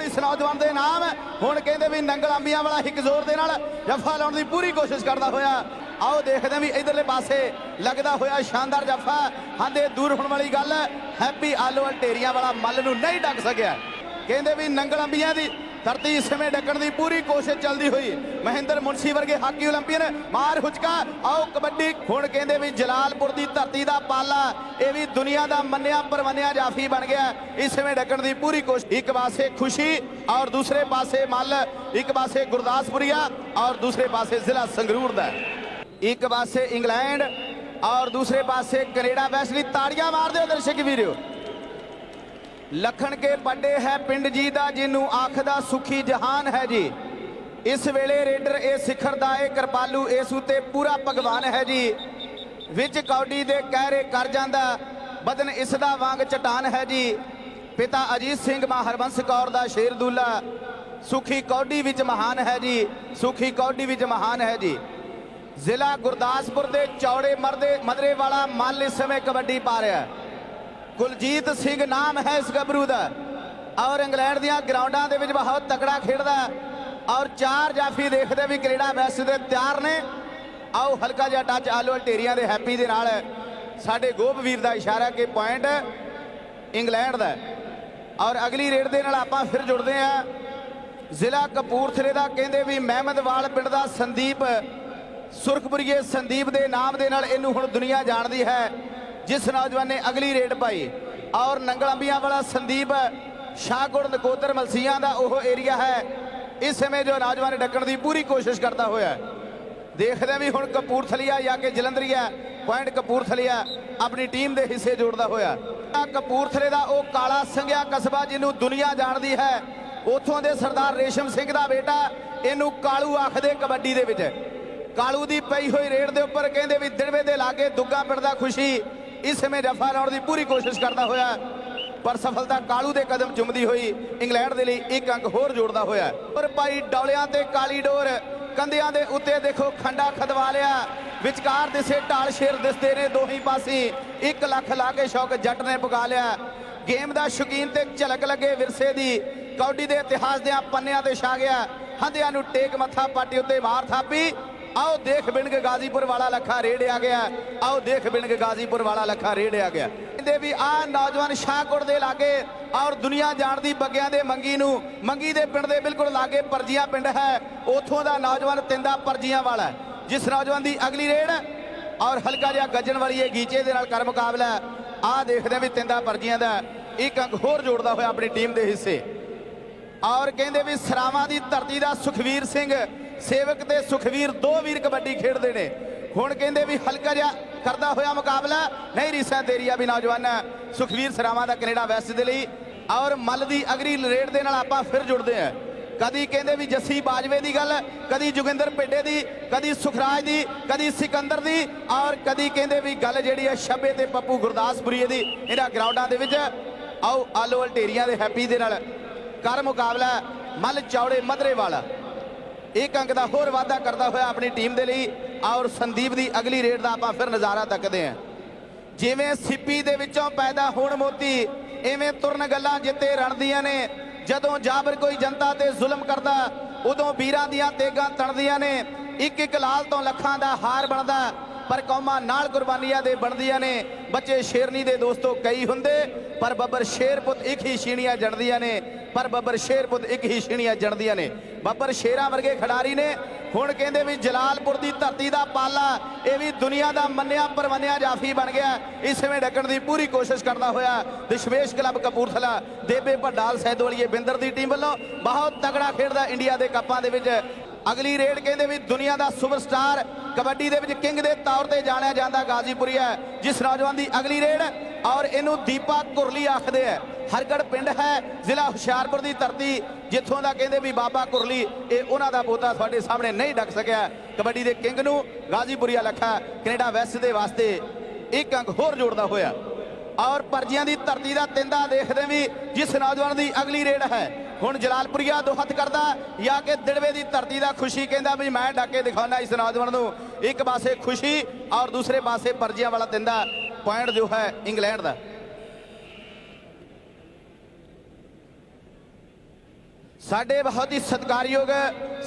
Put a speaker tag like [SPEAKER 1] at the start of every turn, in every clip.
[SPEAKER 1] Record ਇਸ ਦੇ ਨਾਮ। ਹੁਣ ਕਹਿੰਦੇ ਵੀ ਨੰਗਲ ਅੰਬੀਆਂ ਵਾਲਾ ਇੱਕ ਜ਼ੋਰ ਦੇ ਨਾਲ ਜੱਫਾ ਲਾਉਣ ਦੀ ਪੂਰੀ ਕੋਸ਼ਿਸ਼ ਕਰਦਾ ਹੋਇਆ। ਆਓ ਦੇਖਦੇ ਵੀ ਇਧਰਲੇ ਪਾਸੇ ਲੱਗਦਾ ਹੋਇਆ ਸ਼ਾਨਦਾਰ ਜੱਫਾ। ਹਾਂਦੇ ਦੂਰ ਹੋਣ ਵਾਲੀ ਗੱਲ, ਹੈਪੀ ਆਲੋ ਢੇਰੀਆਂ ਵਾਲਾ ਮੱਲ ਨੂੰ ਨਹੀਂ ਡੱਕ ਸਕਿਆ। ਕਹਿੰਦੇ ਵੀ ਨੰਗਲ ਅੰਬੀਆਂ ਦੀ ਧਰਤੀ ਇਸ ਸਮੇਂ ਡੱਕਣ ਦੀ ਪੂਰੀ ਕੋਸ਼ਿਸ਼ ਚੱਲਦੀ ਹੋਈ। ਮਹਿੰਦਰ ਮੁਨਸੀ ਵਰਗੇ ਹਾਕੀ ਓਲੰਪੀਅਨ ਮਾਰ ਹੁਚਕਾ, ਆਓ ਕਬੱਡੀ। ਹੁਣ ਕਹਿੰਦੇ ਵੀ ਜਲਾਲਪੁਰ ਦੀ ਧਰਤੀ ਦਾ ਪਾਲਾ, ਇਹ ਵੀ ਦੁਨੀਆ ਦਾ ਮੰਨਿਆ ਪਰਮੰਨਿਆ ਜਾਫੀ ਬਣ ਗਿਆ। ਇਸ ਸਮੇਂ ਡੱਕਣ ਦੀ ਪੂਰੀ ਕੋਸ਼ਿਸ਼। ਇੱਕ ਪਾਸੇ ਖੁਸ਼ੀ ਔਰ ਦੂਸਰੇ ਪਾਸੇ ਮੱਲ। ਇੱਕ ਪਾਸੇ ਗੁਰਦਾਸਪੁਰੀਆ ਔਰ ਦੂਸਰੇ ਪਾਸੇ ਜ਼ਿਲ੍ਹਾ ਸੰਗਰੂਰ ਦਾ। ਇੱਕ ਪਾਸੇ ਇੰਗਲੈਂਡ ਔਰ ਦੂਸਰੇ ਪਾਸੇ ਕੈਨੇਡਾ। ਵੈਸਟ ਤਾੜੀਆਂ ਮਾਰਦੇ ਹੋ ਦਰਸ਼ਕ ਵੀਰੋ। ਲਖਣ ਕੇ ਵੱਡੇ ਹੈ ਪਿੰਡ ਜੀ ਦਾ, ਜਿਹਨੂੰ ਆਖਦਾ ਸੁਖੀ ਜਹਾਨ ਹੈ ਜੀ। ਇਸ ਵੇਲੇ ਰੇਡਰ ਇਹ ਸਿਖਰ ਦਾ ਇਹ ਕਿਰਪਾਲੂ, ਇਸ ਉਤੇ ਪੂਰਾ ਭਗਵਾਨ ਹੈ ਜੀ। ਵਿੱਚ ਕੌਡੀ ਦੇ ਕਹਿਰੇ ਕਰ ਜਾਂਦਾ, ਬਦਨ ਇਸ ਦਾ ਵਾਂਗ ਚਟਾਨ ਹੈ ਜੀ। ਪਿਤਾ ਅਜੀਤ ਸਿੰਘ ਮਾਂ ਹਰਬੰਸ ਕੌਰ ਦਾ ਸ਼ੇਰ ਦੂਲਾ ਸੁਖੀ ਕੌਡੀ ਵਿੱਚ ਮਹਾਨ ਹੈ ਜੀ, ਸੁਖੀ ਕੌਡੀ ਵਿੱਚ ਮਹਾਨ ਹੈ ਜੀ। ਜ਼ਿਲ੍ਹਾ ਗੁਰਦਾਸਪੁਰ ਦੇ ਚੌੜੇ ਮਰਦੇ ਮਦਰੇ ਵਾਲਾ ਮੱਲ ਇਸ ਸਮੇਂ ਕਬੱਡੀ ਪਾ ਰਿਹਾ ਹੈ। ਕੁਲਜੀਤ ਸਿੰਘ ਨਾਮ ਹੈ ਇਸ ਗੱਭਰੂ ਦਾ। ਔਰ ਇੰਗਲੈਂਡ ਦੀਆਂ ਗਰਾਊਂਡਾਂ ਦੇ ਵਿੱਚ ਬਹੁਤ ਤਕੜਾ ਖੇਡਦਾ ਔਰ ਚਾਰ ਜਾਫੀ ਦੇਖਦੇ ਵੀ ਕੈਨੇਡਾ ਮੈਚ ਦੇ ਤਿਆਰ ਨੇ। ਆਓ ਹਲਕਾ ਜਿਹਾ ਟੱਚ ਆਲੂ ਢੇਰੀਆਂ ਦੇ ਹੈਪੀ ਦੇ ਨਾਲ ਸਾਡੇ ਗੋਪ ਵੀਰ ਦਾ ਇਸ਼ਾਰਾ ਕਿ ਪੁਆਇੰਟ ਇੰਗਲੈਂਡ ਦਾ ਔਰ ਅਗਲੀ ਰੇਡ ਦੇ ਨਾਲ ਆਪਾਂ ਫਿਰ ਜੁੜਦੇ ਹਾਂ। ਜ਼ਿਲ੍ਹਾ ਕਪੂਰਥਲੇ ਦਾ ਕਹਿੰਦੇ ਵੀ ਮਹਿਮਦਵਾਲ ਪਿੰਡ ਦਾ ਸੰਦੀਪ, ਸੁਰਖਪੁਰੀਏ ਸੰਦੀਪ ਦੇ ਨਾਮ ਦੇ ਨਾਲ ਇਹਨੂੰ ਹੁਣ ਦੁਨੀਆ ਜਾਣਦੀ ਹੈ। ਜਿਸ ਨੌਜਵਾਨ ਨੇ ਅਗਲੀ ਰੇਡ ਪਾਈ। ਔਰ ਨੰਗਲ ਅੰਬੀਆਂ ਵਾਲਾ ਸੰਦੀਪ ਸ਼ਾਹਗੁੜ ਨਕੋਦਰ ਮਲਸੀਆਂ ਦਾ ਉਹ ਏਰੀਆ ਹੈ। ਇਸ ਸਮੇਂ ਜੋ ਨੌਜਵਾਨ ਡੱਕਣ ਦੀ ਪੂਰੀ ਕੋਸ਼ਿਸ਼ ਕਰਦਾ ਹੋਇਆ ਹੈ। ਦੇਖਦੇ ਵੀ ਹੁਣ ਕਪੂਰਥਲੀਆ ਜਾਂ ਕਿ ਜਲੰਧਰੀਆ ਪੁਆਇੰਟ ਕਪੂਰਥਲੀਆ ਆਪਣੀ ਟੀਮ ਦੇ ਹਿੱਸੇ ਜੋੜਦਾ ਹੋਇਆ ਕਪੂਰਥਲੇ ਦਾ ਉਹ ਕਾਲਾ ਸੰਘਿਆ ਕਸਬਾ ਜਿਹਨੂੰ ਦੁਨੀਆ ਜਾਣਦੀ ਹੈ। ਉਥੋਂ ਦੇ ਸਰਦਾਰ ਰੇਸ਼ਮ ਸਿੰਘ ਦਾ ਬੇਟਾ, ਇਹਨੂੰ ਕਾਲੂ ਆਖਦੇ ਕਬੱਡੀ ਦੇ ਵਿੱਚ। ਕਾਲੂ ਦੀ ਪਈ ਹੋਈ ਰੇਡ ਦੇ ਉੱਪਰ ਕਹਿੰਦੇ ਵੀ ਦਿੜਵੇ ਦੇ ਲਾਗੇ ਦੁੱਗਾ ਪਿੰਡ ਦਾ ਖੁਸ਼ੀ। ਇਸ ਸਮੇਂ ਰਫ਼ਾ ਲਾਉਣ ਦੀ ਪੂਰੀ ਕੋਸ਼ਿਸ਼ ਕਰਦਾ ਹੋਇਆ ਪਰ ਸਫਲਤਾ ਕਾਲੂ ਦੇ ਕਦਮ ਚੁੰਮਦੀ ਹੋਈ ਇੰਗਲੈਂਡ ਦੇ ਲਈ ਇੱਕ ਅੰਕ ਹੋਰ ਜੋੜਦਾ ਹੋਇਆ ਪਰ ਭਾਈ ਡੌਲਿਆਂ ਤੇ ਕਾਲੀ ਡੋਰ, ਕੰਧਿਆਂ ਦੇ ਉੱਤੇ ਦੇਖੋ ਖੰਡਾ ਖਦਵਾ ਲਿਆ। ਵਿਚਕਾਰ ਦਿਸੇ ਢਾਲ ਸ਼ੇਰ ਦਿਸਦੇ ਨੇ ਦੋਹੀ ਪਾਸੇ। 1 ਲੱਖ ਲਾ ਕੇ ਸ਼ੌਕ ਜੱਟ ਨੇ ਪੁਗਾ ਲਿਆ। ਗੇਮ ਦਾ ਸ਼ੌਕੀਨ ਤੇ ਝਲਕ ਲੱਗੇ ਵਿਰਸੇ ਦੀ। ਕੌਡੀ ਦੇ ਇਤਿਹਾਸ ਦੇ ਪੰਨਿਆਂ ਤੇ ਛਾ ਗਿਆ। ਹੰਦਿਆਂ ਨੂੰ ਟੇਕ ਮੱਥਾ ਪਾਟੀ ਉੱਤੇ ਮਾਰ ਥਾਪੀ। ਆਓ ਦੇਖ ਬਿੰਗ ਗਾਜ਼ੀਪੁਰ ਵਾਲਾ ਲੱਖਾ ਰੇੜਿਆ ਗਿਆ। ਆਓ ਦੇਖ ਬਿੰਗ ਗਾਜ਼ੀਪੁਰ ਵਾਲਾ ਲੱਖਾ ਰੇੜ ਗਿਆ। ਕਹਿੰਦੇ ਵੀ ਆਹ ਨੌਜਵਾਨ ਸ਼ਾਹਕੋਟ ਦੇ ਲਾਗੇ ਔਰ ਦੁਨੀਆ ਜਾਣਦੀ ਬੱਗਿਆਂ ਦੇ ਮੰਗੀ ਨੂੰ। ਮੰਗੀ ਦੇ ਪਿੰਡ ਦੇ ਬਿਲਕੁਲ ਲਾਗੇ ਪਰਜੀਆਂ ਪਿੰਡ ਹੈ। ਉਥੋਂ ਦਾ ਨੌਜਵਾਨ ਤਿੰਦਾ ਪਰਜੀਆਂ ਵਾਲਾ ਜਿਸ ਨੌਜਵਾਨ ਦੀ ਅਗਲੀ ਰੇਡ ਔਰ ਹਲਕਾ ਜਿਹਾ ਗੱਜਣ ਵਾਲੀ ਇਹ ਗੀਚੇ ਦੇ ਨਾਲ ਕਰ ਮੁਕਾਬਲਾ ਆਹ ਦੇਖਦੇ ਹਾਂ ਵੀ ਤਿੰਦਾ ਪਰਜੀਆਂ ਦਾ ਇੱਕ ਅੰਕ ਹੋਰ ਜੋੜਦਾ ਹੋਇਆ ਆਪਣੀ ਟੀਮ ਦੇ ਹਿੱਸੇ। ਔਰ ਕਹਿੰਦੇ ਵੀ ਸਰਾਵਾਂ ਦੀ ਧਰਤੀ ਦਾ ਸੁਖਵੀਰ ਸਿੰਘ ਸੇਵਕ ਤੇ ਸੁਖਵੀਰ ਦੋ ਵੀਰ ਕਬੱਡੀ ਖੇਡਦੇ ਨੇ। ਹੁਣ ਕਹਿੰਦੇ ਵੀ ਹਲਕਾ ਜਿਹਾ ਕਰਦਾ ਹੋਇਆ ਮੁਕਾਬਲਾ। ਨਹੀਂ ਰੀਸਾ ਤੇਰੀਆ ਵੀ ਨੌਜਵਾਨ ਸੁਖਵੀਰ ਸਰਾਵਾਂ ਦਾ ਕੈਨੇਡਾ ਵੈਸਟ ਦੇ ਲਈ। ਔਰ ਮੱਲ ਦੀ ਅਗਰੀ ਰੇਡ ਦੇ ਨਾਲ ਆਪਾਂ ਫਿਰ ਜੁੜਦੇ ਹਾਂ। ਕਦੀ ਕਹਿੰਦੇ ਵੀ ਜੱਸੀ ਬਾਜਵੇ ਦੀ ਗੱਲ, ਕਦੀ ਜੋਗਿੰਦਰ ਭੇਡੇ ਦੀ, ਕਦੀ ਸੁਖਰਾਜ ਦੀ, ਕਦੀ ਸਿਕੰਦਰ ਦੀ। ਔਰ ਕਦੀ ਕਹਿੰਦੇ ਵੀ ਗੱਲ ਜਿਹੜੀ ਹੈ ਸ਼ੱਬੇ ਤੇ ਪੱਪੂ ਗੁਰਦਾਸਪੁਰੀਏ ਦੀ। ਇਹਨਾਂ ਗਰਾਊਂਡਾਂ ਦੇ ਵਿੱਚ ਆਓ, ਆਲੋ ਅਲਟੇਰੀਆਂ ਦੇ ਹੈਪੀ ਦੇ ਨਾਲ। ਕਰ ਮੁਕਾਬਲਾ ਮੱਲ ਚੌੜੇ ਮਧਰੇ ਵਾਲਾ ਇੱਕ ਅੰਕ ਦਾ ਹੋਰ ਵਾਅਦਾ ਕਰਦਾ ਹੋਇਆ ਆਪਣੀ ਟੀਮ ਦੇ ਲਈ। ਔਰ ਸੰਦੀਪ ਦੀ ਅਗਲੀ ਰੇਡ ਦਾ ਆਪਾਂ ਫਿਰ ਨਜ਼ਾਰਾ ਤੱਕਦੇ ਹਾਂ। ਜਿਵੇਂ ਸਿੱਪੀ ਦੇ ਵਿੱਚੋਂ ਪੈਦਾ ਹੋਣ ਮੋਤੀ ਐਵੇਂ ਤੁਰਨ ਗੱਲਾਂ ਜਿੱਤੇ ਰਣਦੀਆਂ ਨੇ। ਜਦੋਂ ਜਾਬਰ ਕੋਈ ਜਨਤਾ ਤੇ ਜ਼ੁਲਮ ਕਰਦਾ, ਉਦੋਂ ਵੀਰਾਂ ਦੀਆਂ ਤੇਗਾਂ ਤਣਦੀਆਂ ਨੇ। ਇੱਕ ਇੱਕ ਲਾਲ ਤੋਂ ਲੱਖਾਂ ਦਾ ਹਾਰ ਬਣਦਾ, ਪਰ ਕੌਮਾਂ ਨਾਲ ਕੁਰਬਾਨੀਆਂ ਦੇ ਬਣਦੀਆਂ ਨੇ। ਬੱਚੇ ਸ਼ੇਰਨੀ ਦੇ ਦੋਸਤੋ ਕਈ ਹੁੰਦੇ, ਪਰ ਬੱਬਰ ਸ਼ੇਰ ਪੁੱਤ ਇੱਕ ਹੀ ਛੀਣੀਆਂ ਜਣਦੀਆਂ ਨੇ। ਪਰ ਬੱਬਰ ਸ਼ੇਰ ਪੁੱਤ ਇੱਕ ਹੀ ਛੀਣੀਆਂ ਜਣਦੀਆਂ ਨੇ। ਬੱਬਰ ਸ਼ੇਰਾਂ ਵਰਗੇ ਖਿਡਾਰੀ ਨੇ। ਹੁਣ ਕਹਿੰਦੇ ਵੀ ਜਲਾਲਪੁਰ ਦੀ ਧਰਤੀ ਦਾ ਪਾਲਾ, ਇਹ ਵੀ ਦੁਨੀਆ ਦਾ ਮੰਨਿਆ ਪਰਮੰਨਿਆ ਜਾਫੀ ਬਣ ਗਿਆ। ਇਸ ਸਮੇਂ ਡੱਕਣ ਦੀ ਪੂਰੀ ਕੋਸ਼ਿਸ਼ ਕਰਦਾ ਹੋਇਆ ਦਸ਼ਮੇਸ਼ ਕਲੱਬ ਕਪੂਰਥਲਾ, ਦੇਬੇ ਭੱਡਾਲ ਸੈਦੋਲੀਏ ਬਿੰਦਰ ਦੀ ਟੀਮ ਵੱਲੋਂ ਬਹੁਤ ਤਗੜਾ ਖੇਡਦਾ ਇੰਡੀਆ ਦੇ ਕੱਪਾਂ ਦੇ ਵਿੱਚ। ਅਗਲੀ ਰੇਡ ਕਹਿੰਦੇ ਵੀ ਦੁਨੀਆ ਦਾ ਸੁਪਰਸਟਾਰ, ਕਬੱਡੀ ਦੇ ਵਿੱਚ ਕਿੰਗ ਦੇ ਤੌਰ ਤੇ ਜਾਣਿਆ ਜਾਂਦਾ ਗਾਜ਼ੀਪੁਰੀ ਹੈ, ਜਿਸ ਨੌਜਵਾਨ ਦੀ ਅਗਲੀ ਰੇਡ ਔਰ ਇਹਨੂੰ ਦੀਪਾ ਕੁਰਲੀ ਆਖਦੇ ਹੈ। ਹਰਗੜ ਪਿੰਡ ਹੈ, ਜ਼ਿਲ੍ਹਾ ਹੁਸ਼ਿਆਰਪੁਰ ਦੀ ਧਰਤੀ, ਜਿੱਥੋਂ ਦਾ ਕਹਿੰਦੇ ਵੀ ਬਾਬਾ ਕੁਰਲੀ, ਇਹ ਉਹਨਾਂ ਦਾ ਪੋਤਾ ਤੁਹਾਡੇ ਸਾਹਮਣੇ ਨਹੀਂ ਡੱਕ ਸਕਿਆ। ਕਬੱਡੀ ਦੇ ਕਿੰਗ ਨੂੰ ਗਾਜ਼ੀਪੁਰੀਆ ਲੱਖਾ, ਕੈਨੇਡਾ ਵੈਸਟ ਦੇ ਵਾਸਤੇ ਇੱਕ ਅੰਕ ਹੋਰ ਜੋੜਦਾ ਹੋਇਆ। ਔਰ ਪਰਜੀਆਂ ਦੀ ਧਰਤੀ ਦਾ ਤਿੰਦਾ ਦੇਖਦੇ ਵੀ ਜਿਸ ਨੌਜਵਾਨ ਦੀ ਅਗਲੀ ਰੇਡ ਹੈ। ਹੁਣ ਜਲਾਲਪੁਰੀਆ ਦੋ ਹੱਥ ਕਰਦਾ, ਜਾਂ ਕਿ ਦਿੜਵੇ ਦੀ ਧਰਤੀ ਦਾ ਖੁਸ਼ੀ ਕਹਿੰਦਾ ਵੀ ਮੈਂ ਡਾਕੇ ਦਿਖਾਉਣਾ ਇਸ ਨੌਜਵਾਨ ਨੂੰ। ਇੱਕ ਪਾਸੇ ਖੁਸ਼ੀ ਔਰ ਦੂਸਰੇ ਪਾਸੇ ਪਰਜੀਆਂ ਵਾਲਾ ਤਿੰਦਾ, ਪੁਆਇੰਟ ਜੋ ਹੈ ਇੰਗਲੈਂਡ ਦਾ। ਸਾਡੇ ਬਹੁਤ ਹੀ ਸਤਿਕਾਰਯੋਗ